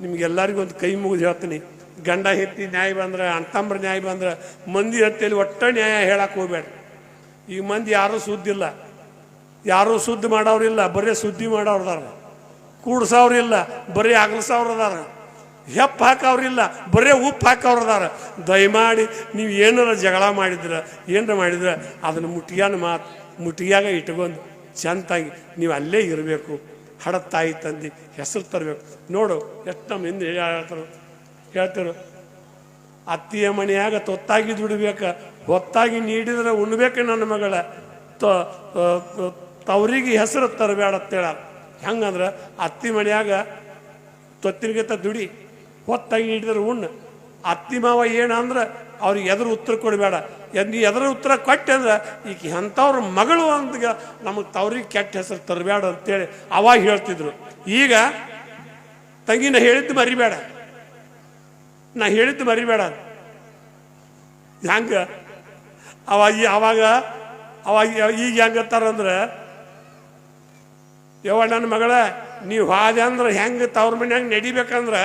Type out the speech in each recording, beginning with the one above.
ನಿಮ್ಗೆಲ್ಲರಿಗೂ ಒಂದು ಕೈ ಮುಗಿದು ಹೇಳ್ತೀನಿ. ಗಂಡ ಹೆತ್ತಿ ನ್ಯಾಯ ಬಂದ್ರೆ ಅಂತಂಬ್ರ ನ್ಯಾಯ ಬಂದ್ರೆ, ಮಂದಿ ಹತ್ತಿಯಲ್ಲಿ ಒಟ್ಟ ನ್ಯಾಯ ಹೇಳಕ್ಕೆ ಹೋಗ್ಬೇಡ. ಈಗ ಮಂದಿ ಯಾರೂ ಸುದ್ದಿಲ್ಲ ಯಾರೂ ಸುದ್ದಿ ಮಾಡೋರಿಲ್ಲ ಬರೀ ಸುದ್ದಿ ಮಾಡೋರ್ದಾರ ಕೂಡ್ಸೋರಿಲ್ಲ ಬರೀ ಅಗಲ್ಸವ್ರದಾರ ಹೆಪ್ಪ ಹಾಕೋರಿಲ್ಲ ಬರೀ ಉಪ್ಪು ಹಾಕೋರದಾರ ದಯಮಾಡಿ ನೀವು ಏನಾರ ಜಗಳ ಮಾಡಿದ್ರೆ, ಏನಾರ ಮಾಡಿದ್ರೆ, ಅದನ್ನು ಮುಟ್ಟಿಗೆನ ಮಾತು ಮುಟ್ಟಿಯಾಗ ಇಟ್ಕೊಂಡು ಚಂದಾಗಿ, ನೀವು ಅಲ್ಲೇ ಇರಬೇಕು. ಹಡ ತಾಯಿ ತಂದಿ ಹೆಸರು ತರಬೇಕು. ನೋಡು, ಎಷ್ಟು ನಮ್ಮ ಹಿಂದೆ ಹೇಳ್ತಾರೆ ಹೇಳ್ತಾರೆ, ಅತ್ತಿಯ ಮನೆಯಾಗ ತೊತ್ತಾಗಿ ದುಡಿಬೇಕ ಹೊತ್ತಾಗಿ ನೀಡಿದ್ರೆ ಉಣ್ಬೇಕು ನನ್ನ ಮಗಳ. ತವರಿಗೆ ಹೆಸರು ತರಬೇಡ ಅಂತೇಳ ಹೆಂಗಂದ್ರೆ ಅತ್ತಿ ಮನೆಯಾಗ ತೊತ್ತಿನಗಿಂತ ದುಡಿ, ಹೊತ್ತಾಗಿ ನೀಡಿದ್ರೆ ಉಣ್ಣು ಅತ್ತಿ ಮಾವ ಏನಂದ್ರೆ ಅವ್ರಿಗೆ ಎದುರು ಉತ್ತರ ಕೊಡಬೇಡ ನೀ ಎದುರು ಉತ್ತರ ಕೊಟ್ಟೆ ಅಂದ್ರೆ ಈಗ ಎಂಥವ್ರ ಮಗಳು ಅಂತ ನಮಗೆ ತವ್ರಿಗೆ ಕೆಟ್ಟ ಹೆಸರು ತರಬೇಡ ಅಂತೇಳಿ ಅವಾಗ ಹೇಳ್ತಿದ್ರು. ಈಗ ತಂಗಿನ ಹೇಳಿದ್ದು ಮರಿಬೇಡ. ನಾ ಹೇಳಿದ್ದು ಮರಿಬೇಡ. ಹ್ಯಾಂಗ ಅವಾಗ ಅವಾಗ ಅವಾಗ ಈಗ ಹೆಂಗತ್ತಾರಂದ್ರೆ ಯವ್ವ ನನ್ನ ಮಗಳ, ನೀವು ಹಾದೆ ಅಂದ್ರೆ ಹೆಂಗೆ ತವ್ರ ಮನ್ಯಾಗ ನಡಿಬೇಕಂದ್ರೆ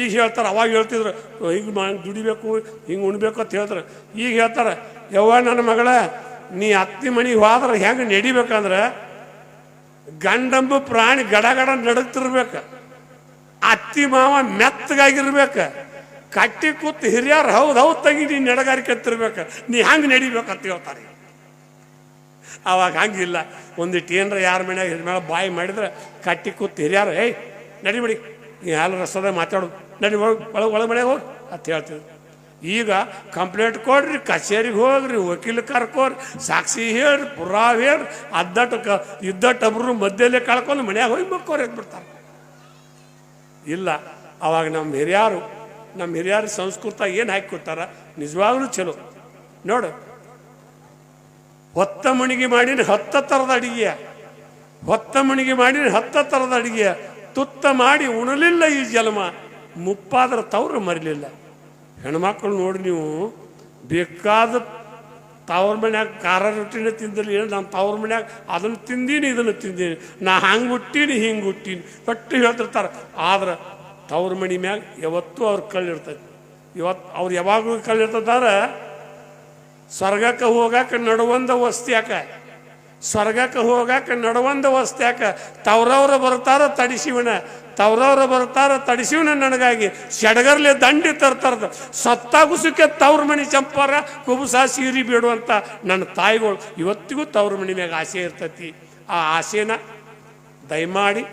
ಈಗ ಹೇಳ್ತಾರೆ, ಅವಾಗ ಹೇಳ್ತಿದ್ರು ಹಿಂಗೆ ದುಡಿಬೇಕು, ಹಿಂಗೆ ಉಣ್ಬೇಕು ಅಂತ ಹೇಳ್ತಾರೆ. ಈಗ ಹೇಳ್ತಾರೆ, ಯವ್ವ ನನ್ನ ಮಗಳ, ನೀ ಅತ್ತಿ ಮನೆಗೆ ಹೋದ್ರೆ ಹೆಂಗೆ ನಡಿಬೇಕಂದ್ರೆ, ಗಂಡಂಬು ಪ್ರಾಣಿ ಗಡಗಡ ಗಡ ನಡಗ್ತಿರ್ಬೇಕು. ಅತ್ತಿ ಮಾವ ಮೆತ್ತಗಾಗಿರ್ಬೇಕು. ಕಟ್ಟಿ ಕೂತ್ ಹಿರಿಯರು, ಹೌದು ಹೌದು ತಂಗಿ, ನೀನು ನಡಗಾರಿಕೆ ಅಂತಿರ್ಬೇಕು ನೀ ಹೆಂಗೆ ನಡಿಬೇಕಂತ ಹೇಳ್ತಾರೆ ಅವಾಗ ಹಂಗಿಲ್ಲ. ಒಂದಿಟ್ಟು ಏನರ ಯಾರ ಮನ್ಯಾಗ ಹಿರಿಮೇಳ ಬಾಯಿ ಮಾಡಿದ್ರೆ ಕಟ್ಟಿ ಕೂತ್ ಹಿರಿಯರು, ಏಯ್ ನಡಿಬಿಡಿ ನೀ ಹಾಲು ರಸದ ಮಾತಾಡು. ನಡಿ ಒಳಗೆ ಒಳಗೆ ಒಳಗೆ ಮನೆಗೆ ಹೋಗಿ ಅಂತ ಹೇಳ್ತಿದ್ರು. ಈಗ ಕಂಪ್ಲೇಂಟ್ ಕೊಡ್ರಿ, ಕಚೇರಿಗೆ ಹೋಗ್ರಿ, ವಕೀಲ ಕರ್ಕೋರಿ, ಸಾಕ್ಷಿ ಹೇಳ್ರಿ, ಪುರಾವ್ ಹೇಳ್ರಿ ಅದ್ದಟ್ಟು ಕ ಇದ್ದಟ್ಟಬ್ರು ಮಧ್ಯಲ್ಲೇ ಕಳ್ಕೊಂಡು ಮನ್ಯಾಗ ಹೋಗಿ ಮಕ್ಕೋರಿ ಬಿಡ್ತಾರೆ. ಇಲ್ಲ, ಅವಾಗ ನಮ್ಮ ಹಿರಿಯರು ನಮ್ಮ ಹಿರಿಯರು ಸಂಸ್ಕೃತ ಏನು ಹಾಕಿಕೊಡ್ತಾರ ನಿಜವಾಗ್ಲೂ ಚಲೋ. ನೋಡು, ಹೊತ್ತ ಮಣಿಗೆ ಮಾಡಿನ ಹತ್ತ ಥರದ ಅಡಿಗೆಯ ಹೊತ್ತ ಮಣಿಗೆ ಮಾಡಿನ ಹತ್ತ ಥರದ ಅಡಿಗೆಯ ತುತ್ತ ಮಾಡಿ ಉಣಲಿಲ್ಲ ಈ ಜನ್ಮ. ಮುಪ್ಪಾದ್ರ ತವ್ರು ಮರಿಲಿಲ್ಲ. ಹೆಣ್ಮಕ್ಳು ನೋಡಿ ನೀವು, ಬೇಕಾದ ತವ್ರ ಮನ್ಯಾಗ ಖಾರ ರೊಟ್ಟಿನ ತಿಂದಿಲ್ಲ ಏನು ನಾನು ತವ್ರ ಮನ್ಯಾಗ ಅದನ್ನು ತಿಂದೀನಿ, ಇದನ್ನು ತಿಂದೀನಿ. ನಾ ಹಂಗೆ ಹುಟ್ಟೀನಿ, ಹಿಂಗೆ ಹುಟ್ಟೀನಿ. ಪಟ್ಟು ಹೇಳ್ತಿರ್ತಾರೆ. ಆದ್ರೆ ತವ್ರ ಮಣಿ ಮ್ಯಾಗ ಯಾವತ್ತೂ ಅವ್ರ ಕಳ್ಳಿರ್ತೈತಿ ಇವತ್ತು ಅವ್ರು ಯಾವಾಗಲೂ ಕಳ್ಳಿರ್ತದಾರೆ ಸ್ವರ್ಗಕ್ಕೆ ಹೋಗಾಕ ನಡುವಂದ ವಸ್ತ್ಯಾಕ ಸ್ವರ್ಗಕ್ಕೆ ಹೋಗಾಕ ನಡುವಂದ ವಸ್ತ್ಯಾಕ ತವ್ರವ್ರ ಬರ್ತಾರ ತಡಿಸಿವನ ತವ್ರವ್ರ ಬರ್ತಾರ ತಡಿಸಿವನ ನನಗಾಗಿ. ಸೆಡಗರ್ಲೆ ದಂಡಿ ತರ್ತಾರ ಸತ್ತಾಗುಸಕ್ಕೆ ತವ್ರ ಮಣಿ ಚಂಪಾರ, ಕುಬುಸ ಸೀರಿ ಬಿಡುವಂತ ನನ್ನ ತಾಯಿಗಳು. ಇವತ್ತಿಗೂ ತವ್ರ ಮಣಿ ಮ್ಯಾಗ ಆಸೆ ಇರ್ತತಿ. ಆ ಆಸೆನ ದಯಮಾಡಿ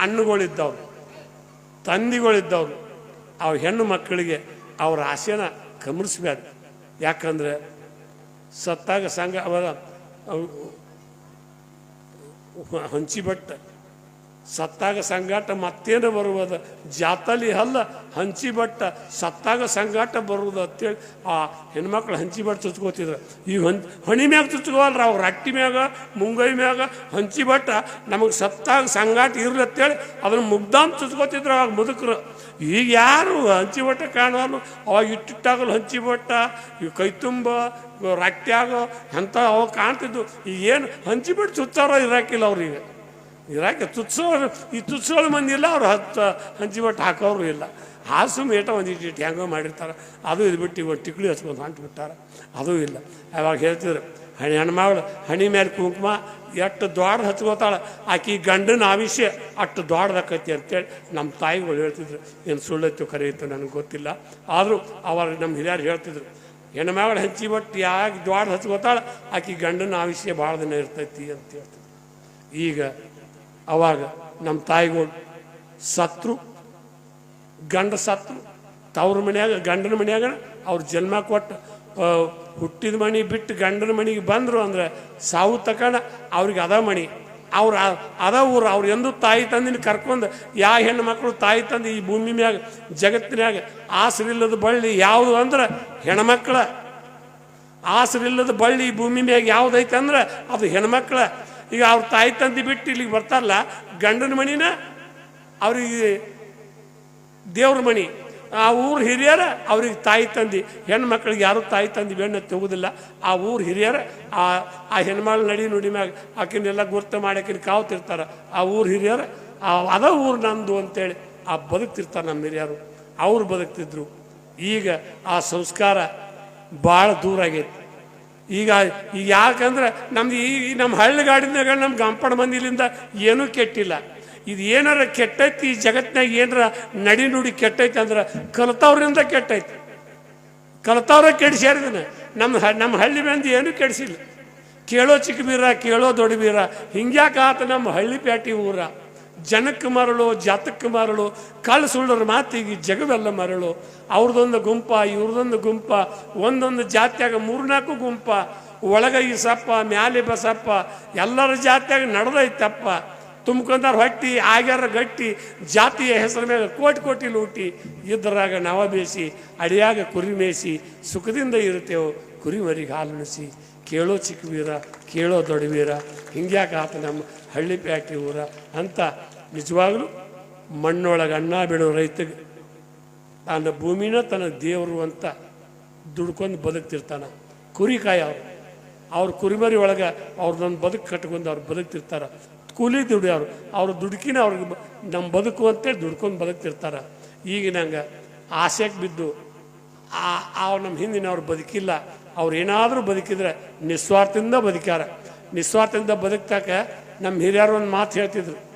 ಹಣ್ಣುಗಳಿದ್ದವ್ರು ತಂದಿಗಳಿದ್ದವ್ರು ಅವ್ರ ಹೆಣ್ಣು ಮಕ್ಕಳಿಗೆ ಅವ್ರ ಆಸೆನ ಗಮನಿಸ್ಬೇಡ ಯಾಕಂದ್ರೆ ಸತ್ತಾಗ ಸಂಘ ಅವರ ಹೊಂಚಿ ಹಂಚಿಬಟ್ಟ ಸತ್ತಾಗ ಸಂಗಾಟ ಮತ್ತೇನು ಬರುವುದು? ಜಾತಲಿ ಹಲ್ಲ ಹಂಚಿಬಟ್ಟ ಸತ್ತಾಗ ಸಂಗಾಟ ಬರುವುದು ಅಂತೇಳಿ ಆ ಹೆಣ್ಮಕ್ಳು ಹಂಚಿಬಟ್ಟು ಚುಚ್ಕೋತಿದ್ರು. ಈ ಹಂ ಹಣಿ ಮ್ಯಾಗ ಚುಚ್ಕೋವಲ್ರ ಅವ್ರ? ರಟ್ಟಿ ಮ್ಯಾಗ, ಮುಂಗೈ ಮ್ಯಾಗ ಹಂಚಿಬಟ್ಟ ನಮಗೆ ಸತ್ತಾಗ ಸಂಗಾಟ ಇರಲಿ ಅಂತೇಳಿ ಅದನ್ನು ಮುಗ್ದಾಂತ ಚುಚ್ಕೋತಿದ್ರು ಅವಾಗ ಮುದುಕರು. ಈಗ ಯಾರು ಹಂಚಿಬಟ್ಟ ಕಾಣುವಲ್ಲ ಅವಾಗ ಇಟ್ಟಿಟ್ಟಾಗಲು ಹಂಚಿಬಟ್ಟ ಈ ಕೈ ತುಂಬ ರಟ್ಟ್ಯಾಗ ಅಂತ ಅವಾಗ ಕಾಣ್ತಿದ್ದು ಈಗ ಏನು ಹಂಚಿಬಿಟ್ಟು ಚುಚ್ಚಾರೋ ಇರಾಕಿಲ್ಲ ಅವ್ರಿಗೆ ಇರಾಕೆ ತುತ್ಸೋರು, ಈ ತುತ್ಸೋಳು ಮಂದಿಲ್ಲ ಅವ್ರು ಹತ್ತು ಹಂಚಿ ಬಟ್ಟು ಹಾಕೋರು ಇಲ್ಲ. ಹಾಸು ಮೇಟ ಒಂದು ಇಟ್ಟು ಹೆಂಗೋ ಮಾಡಿರ್ತಾರೆ. ಅದು ಇದು ಬಿಟ್ಟು ಇವತ್ತು ಟಿಕ್ಳಿ ಹಚ್ಕೊಂಡು ಹೊಂಟು ಬಿಟ್ಟಾರೆ. ಅದು ಇಲ್ಲ. ಅವಾಗ ಹೇಳ್ತಿದ್ರು, ಹಣಿ ಹೆಣ್ಮಗಳು, ಹಣಿ ಮೇಲೆ ಕುಂಕುಮ, ಎಷ್ಟು ದೊಡ್ಡ ಹಚ್ಕೋತಾಳೆ. ಆಕಿ ಗಂಡನ ಆವಿಷ್ಯ, ಅಷ್ಟು ದೊಡ್ಡದಾಕೈತಿ ಅಂತೇಳಿ ನಮ್ಮ ತಾಯಿಗಳು ಹೇಳ್ತಿದ್ರು. ಏನು ಸುಳ್ಳತ್ತು ಕರೆಯಿತು ನನಗೆ ಗೊತ್ತಿಲ್ಲ. ಆದರೂ ಅವಾಗ ನಮ್ಮ ಹಿರಿಯರು ಹೇಳ್ತಿದ್ರು, ಹೆಣ್ಮಗಳು ಹಂಚಿ ಬಟ್ಟು ಯಾಕೆ ದ್ವಾಡ ಹಚ್ಕೋತಾಳೆ? ಆಕಿ ಗಂಡನ ಆವಿಷ್ಯ ಭಾಳ ದಿನ ಇರ್ತೈತಿ ಅಂತ ಹೇಳ್ತಿದ್ರು. ಈಗ ಅವಾಗ ನಮ್ಮ ತಾಯಿಗಳು ಸತ್ರು, ಗಂಡ ಸತ್ರು, ತವ್ರ ಮನ್ಯಾಗ, ಗಂಡನ ಮನ್ಯಾಗ ಅವ್ರು ಜನ್ಮ ಕೊಟ್ಟು ಹುಟ್ಟಿದ ಮಣಿ ಬಿಟ್ಟು ಗಂಡನ ಮನೆಗೆ ಬಂದರು ಅಂದ್ರೆ ಸಾವು ತಕಣ ಅವ್ರಿಗೆ ಅದ ಮಣಿ ಅವ್ರು ಅದ ಊರು ಅವ್ರು ಎಂದು ತಾಯಿ ತಂದಿನ ಕರ್ಕೊಂಡು ಯಾವ ಹೆಣ್ಣು ಮಕ್ಕಳು ತಾಯಿ ತಂದು ಈ ಭೂಮಿ ಮ್ಯಾಗ, ಜಗತ್ತಿನ್ಯಾಗ ಆಸರಿಲ್ಲದ ಬಳ್ಳಿ ಯಾವುದು ಅಂದ್ರೆ ಹೆಣ್ಮಕ್ಳ. ಆಸರಿಲ್ಲದ ಬಳ್ಳಿ ಭೂಮಿ ಮ್ಯಾಗ ಯಾವುದೈತೆ ಅಂದ್ರೆ ಅದು ಹೆಣ್ಮಕ್ಳ. ಈಗ ಅವ್ರ ತಾಯಿ ತಂದೆ ಬಿಟ್ಟು ಇಲ್ಲಿಗೆ ಬರ್ತಾರಲ್ಲ, ಗಂಡನ ಮಣಿನ ಅವ್ರಿಗೆ ದೇವ್ರ ಮಣಿ ಆ ಊರ ಹಿರಿಯರ ಅವ್ರಿಗೆ ತಾಯಿ ತಂದಿ. ಹೆಣ್ಮಕ್ಳಿಗೆ ಯಾರು ತಾಯಿ ತಂದಿ ಬೆಣ್ಣೆ ತೆಗುದಿಲ್ಲ. ಆ ಊರ ಹಿರಿಯರ, ಆ ಆ ಹೆಣ್ಮಕ್ಳು ನಡಿ ನುಡಿ ಮ್ಯಾಗ ಆಕಿನೆಲ್ಲ ಗುರ್ತು ಮಾಡಿ ಕಾವತಿರ್ತಾರ. ಕಾವ್ತಿರ್ತಾರೆ ಆ ಊರ ಹಿರಿಯರ, ಆ, ಅದ ಊರು ನಂದು ಅಂತೇಳಿ ಆ ಬದುಕ್ತಿರ್ತಾರೆ ನಮ್ಮ ಹಿರಿಯರು. ಅವ್ರು ಬದುಕ್ತಿದ್ರು. ಈಗ ಆ ಸಂಸ್ಕಾರ ಭಾಳ ದೂರ ಆಗೈತಿ. ಈಗ ಈಗ ಯಾಕಂದ್ರೆ ನಮ್ದು ಈ ನಮ್ಮ ಹಳ್ಳಿಗಾಡಿನಾಗ ನಮ್ಮ ಗಂಪಣ ಮಂದಿಲಿಂದ ಏನೂ ಕೆಟ್ಟಿಲ್ಲ. ಇದು ಏನಾರ ಕೆಟ್ಟೈತಿ, ಈ ಜಗತ್ತಿನಾಗ ಏನಾರ ನಡಿ ನುಡಿ ಕೆಟ್ಟೈತಿ ಅಂದ್ರೆ ಕಲ್ತವ್ರಿಂದ ಕೆಟ್ಟೈತಿ. ಕಲ್ತವ್ರ ಕೆಡಿಸ್ಯಾರಿದನ ನಮ್ಮ ನಮ್ಮ ಹಳ್ಳಿ ಮಂದಿ ಏನೂ ಕೆಡಿಸಿಲ್ಲ. ಕೇಳೋ ಚಿಕ್ಕ ಬೀರ, ಕೇಳೋ ದೊಡ್ಡ ಬೀರ, ಹಿಂಗ್ಯಾಕ ಆತ ನಮ್ಮ ಹಳ್ಳಿ ಪ್ಯಾಟಿ ಊರ. ಜನಕ್ಕೆ ಮರಳು, ಜಾತಕ್ಕೆ ಮರಳು ಕಳ್ಳು ಸುಳ್ಳರ ಮಾತಿಗೆ ಜಗವೆಲ್ಲ ಮರಳು. ಅವ್ರದೊಂದು ಗುಂಪ ಇವ್ರದೊಂದು ಗುಂಪ, ಒಂದೊಂದು ಜಾತ್ಯಾಗ ಮೂರ್ನಾಲ್ಕು ಗುಂಪ. ಒಳಗ ಈ ಮ್ಯಾಲೆ ಬಸಪ್ಪ ಎಲ್ಲರ ಜಾತ್ಯಾಗ ನಡೆದೈತಪ್ಪ. ತುಂಬ್ಕೊಂಡಾರ ಹೊಟ್ಟಿ, ಆಗ್ಯಾರ ಗಟ್ಟಿ, ಜಾತಿಯ ಹೆಸರ ಮೇಲೆ ಕೋಟಿ ಕೋಟಿ ಲೂಟಿ ಇದ್ದರಾಗ ನವ ಬೇಸಿ, ಅಡಿಯಾಗ ಕುರಿ ಮೇಯಿಸಿ ಸುಖದಿಂದ ಇರುತ್ತೇವೆ ಕುರಿ ಮರಿಗೆ ಹಾಲುಣಿಸಿ ಕೇಳೋ ಚಿಕ್ಕವೀರ ಕೇಳೋ ದೊಡ್ಡ ವೀರ, ಹಿಂಗ್ಯಾಕ ಆತ ನಮ್ಮ ಹಳ್ಳಿ ಪ್ಯಾಟಿ ಊರ ಅಂತ ನಿಜವಾಗ್ಲೂ ಮಣ್ಣೊಳಗೆ ಅನ್ನ ಬಿಡೋ ರೈತಗೆ ತನ್ನ ಭೂಮಿನ ತನ್ನ ದೇವರು ಅಂತ ದುಡ್ಕೊಂಡು ಬದುಕ್ತಿರ್ತಾನೆ. ಕುರಿ ಅವರು. ಅವ್ರು ಅವ್ರ ಕುರಿಮರಿ ಒಳಗೆ ಅವ್ರದ್ದೊಂದು ಬದುಕು ಕಟ್ಕೊಂಡು ಅವ್ರು ಬದುಕ್ತಿರ್ತಾರೆ. ಕೂಲಿ ದುಡಿಯೋರು ಅವ್ರ ದುಡುಕಿನ ಅವ್ರಿಗೆ ನಮ್ಮ ಬದುಕು ಅಂತೇಳಿ ದುಡ್ಕೊಂಡು ಬದುಕ್ತಿರ್ತಾರೆ. ಈಗ ನಂಗೆ ಆಸೆಗೆ ಬಿದ್ದು ಆ ನಮ್ಮ ಹಿಂದಿನವ್ರು ಬದುಕಿಲ್ಲ. ಅವ್ರು ಏನಾದರೂ ಬದುಕಿದ್ರೆ ನಿಸ್ವಾರ್ಥದಿಂದ ಬದುಕ್ಯಾರ. ನಿಸ್ವಾರ್ಥದಿಂದ ಬದುಕ್ತಾಕ ನಮ್ಮ ಹಿರಿಯರು ಒಂದು ಮಾತು ಹೇಳ್ತಿದ್ರು.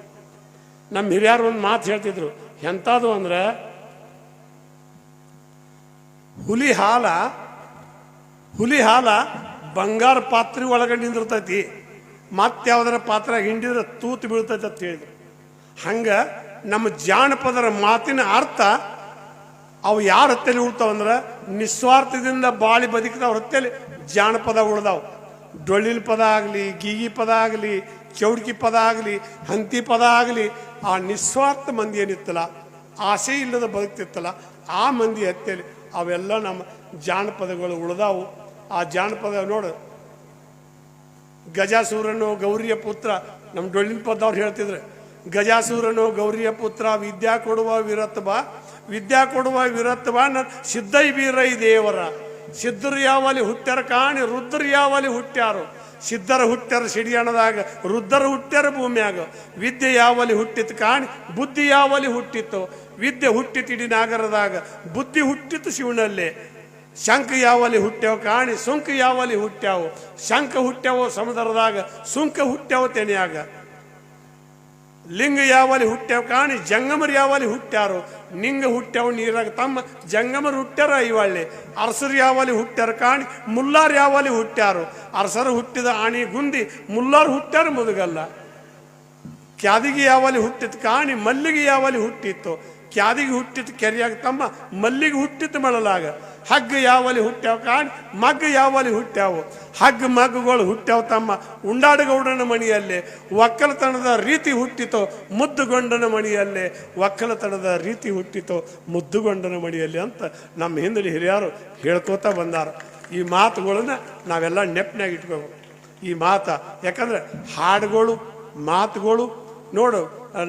ನಮ್ಮ ಹಿರಿಯರು ಒಂದು ಮಾತು ಹೇಳ್ತಿದ್ರು. ಎಂಥದ್ದು ಅಂದ್ರೆ, ಹುಲಿ ಹಾಲ ಹುಲಿ ಹಾಲ ಬಂಗಾರ ಪಾತ್ರೆ ಒಳಗಡೆ ನಿಂದಿರ್ತೈತಿ. ಮತ್ತೆ ಯಾವುದರ ಪಾತ್ರ ಹಿಂಡಿದ್ರೆ ತೂತು ಬೀಳ್ತೈತಿ ಅಂತ ಹೇಳಿದ್ರು. ಹಂಗೆ ನಮ್ಮ ಜಾನಪದರ ಮಾತಿನ ಅರ್ಥ ಅವು ಯಾರ ಹತ್ತಲ್ಲಿ ಉಳ್ತಾವಂದ್ರೆ ನಿಸ್ವಾರ್ಥದಿಂದ ಬಾಳಿ ಬದುಕಿದವ್ರ ಹತ್ತಲ್ಲಿ ಜಾನಪದ ಉಳ್ದಾವು. ಡೊಳ್ಳಿಲ್ ಪದ ಆಗಲಿ, ಗೀಗಿ ಪದ ಆಗಲಿ ಚೌಡ್ಕಿ ಪದ ಆಗಲಿ, ಹಂತಿ ಪದ ಆಗಲಿ, ಆ ನಿಸ್ವಾರ್ಥ ಮಂದಿ ಏನಿತ್ತಲ್ಲ, ಆಸೆ ಇಲ್ಲದ ಬದುಕ್ತಿತ್ತಲ್ಲ, ಆ ಮಂದಿ ಹತ್ತಲ್ಲಿ ಅವೆಲ್ಲ ನಮ್ಮ ಜಾನಪದಗಳು ಉಳಿದಾವು. ಆ ಜಾನಪದ ನೋಡು, ಗಜಾಸೂರನು ಗೌರಿಯ ಪುತ್ರ, ನಮ್ಮ ಡೊಳ್ಳಿನ ಪದ್ದವ್ರು ಹೇಳ್ತಿದ್ರೆ, ಗಜಾಸೂರನು ಗೌರಿಯ ಪುತ್ರ, ವಿದ್ಯಾ ಕೊಡುವ ವಿರತ್ ಬಾ, ವಿದ್ಯಾ ಕೊಡುವ ವಿರತ್ ಬಾ ನ ಸಿದ್ಧೈ ಬೀರೈ ದೇವರ. ಸಿದ್ಧರು ಯಾವಲ್ಲಿ ಹುಟ್ಟ್ಯಾರ ಕಾಣಿ ರುದ್ರ ಯಾವಲ್ಲಿ ಹುಟ್ಟ್ಯಾರು? ಸಿದ್ಧರ ಹುಟ್ಟರ ಸಿಡಿಯಣದಾಗ ರುದ್ಧರ ಹುಟ್ಟರ ಭೂಮಿಯಾಗ. ವಿದ್ಯೆ ಯಾವಲಿ ಹುಟ್ಟಿತ್ತು ಕಾಣಿ, ಬುದ್ಧಿ ಯಾವಲಿ ಹುಟ್ಟಿತ್ತು. ವಿದ್ಯೆ ಹುಟ್ಟಿತಿಡಿ ನಾಗರದಾಗ, ಬುದ್ಧಿ ಹುಟ್ಟಿತ್ತು ಶಿವನಲ್ಲೇ. ಶಂಖ ಯಾವಲಿ ಹುಟ್ಟ್ಯಾವ ಕಾಣಿ, ಸುಂಕ ಯಾವಲಿ ಹುಟ್ಟ್ಯಾವು. ಶಂಖ ಹುಟ್ಟ್ಯಾವೋ ಸಮುದ್ರದಾಗ, ಸುಂಕ ಹುಟ್ಟ್ಯಾವ ತೆನೆಯಾಗ. ಲಿಂಗ ಯಾವಲ್ಲಿ ಹುಟ್ಟ್ಯಾವ ಕಾಣಿ ಜಂಗಮರು ಯಾವಲ್ಲಿ ಹುಟ್ಟ್ಯಾರು, ನಿಂಗ ಹುಟ್ಟ್ಯಾವ ನೀರಾಗ ತಮ್ಮ ಜಂಗಮರು ಹುಟ್ಟ್ಯಾರ ಇವಳ್ಳೆ ಅರಸರು ಯಾವಲ್ಲಿ ಹುಟ್ಟ್ಯಾರ ಕಾಣಿ ಮುಲ್ಲಾರ್ ಯಾವಲ್ಲಿ ಹುಟ್ಟ್ಯಾರು. ಅರಸರು ಹುಟ್ಟಿದ ಆಣಿ ಗುಂದಿ ಮುಲ್ಲಾರ್ ಹುಟ್ಟ್ಯಾರ ಮುದುಗಲ್ಲ. ಕ್ಯಾದಿಗೆ ಯಾವಲ್ಲಿ ಹುಟ್ಟಿತ್ತು ಕಾಣಿ ಮಲ್ಲಿಗೆ ಯಾವಲ್ಲಿ ಹುಟ್ಟಿತ್ತು. ಕ್ಯಾದಿಗೆ ಹುಟ್ಟಿತ್ತು ಕೆರೆಯಾಗ ತಮ್ಮ ಮಲ್ಲಿಗೆ ಹುಟ್ಟಿತ್ತು ಮಳಲಾಗ. ಹಗ್ಗ ಯಾವಲ್ಲಿ ಹುಟ್ಟ್ಯಾವ ಕಾಣ್ ಮಗ್ಗ ಯಾವಲ್ಲಿ ಹುಟ್ಟ್ಯಾವು. ಹಗ್ಗ ಮಗ್ಗಗಳು ಹುಟ್ಟ್ಯಾವ ತಮ್ಮ ಉಂಡಾಡಗೌಡನ ಮಣಿಯಲ್ಲೇ. ಒಕ್ಕಲತನದ ರೀತಿ ಹುಟ್ಟಿತೋ ಮುದ್ದುಗೊಂಡನ ಮಣಿಯಲ್ಲೇ. ಒಕ್ಕಲತನದ ರೀತಿ ಹುಟ್ಟಿತೋ ಮುದ್ದುಗೊಂಡನ ಮಣಿಯಲ್ಲಿ ಅಂತ ನಮ್ಮ ಹಿಂದಿನ ಹಿರಿಯರು ಹೇಳ್ಕೋತಾ ಬಂದಾರ. ಈ ಮಾತುಗಳನ್ನ ನಾವೆಲ್ಲ ನೆಪ್ನಾಗ ಇಟ್ಕೋಬೇಕು. ಈ ಮಾತ, ಯಾಕಂದ್ರೆ ಹಾಡುಗಳು, ಮಾತುಗಳು, ನೋಡು,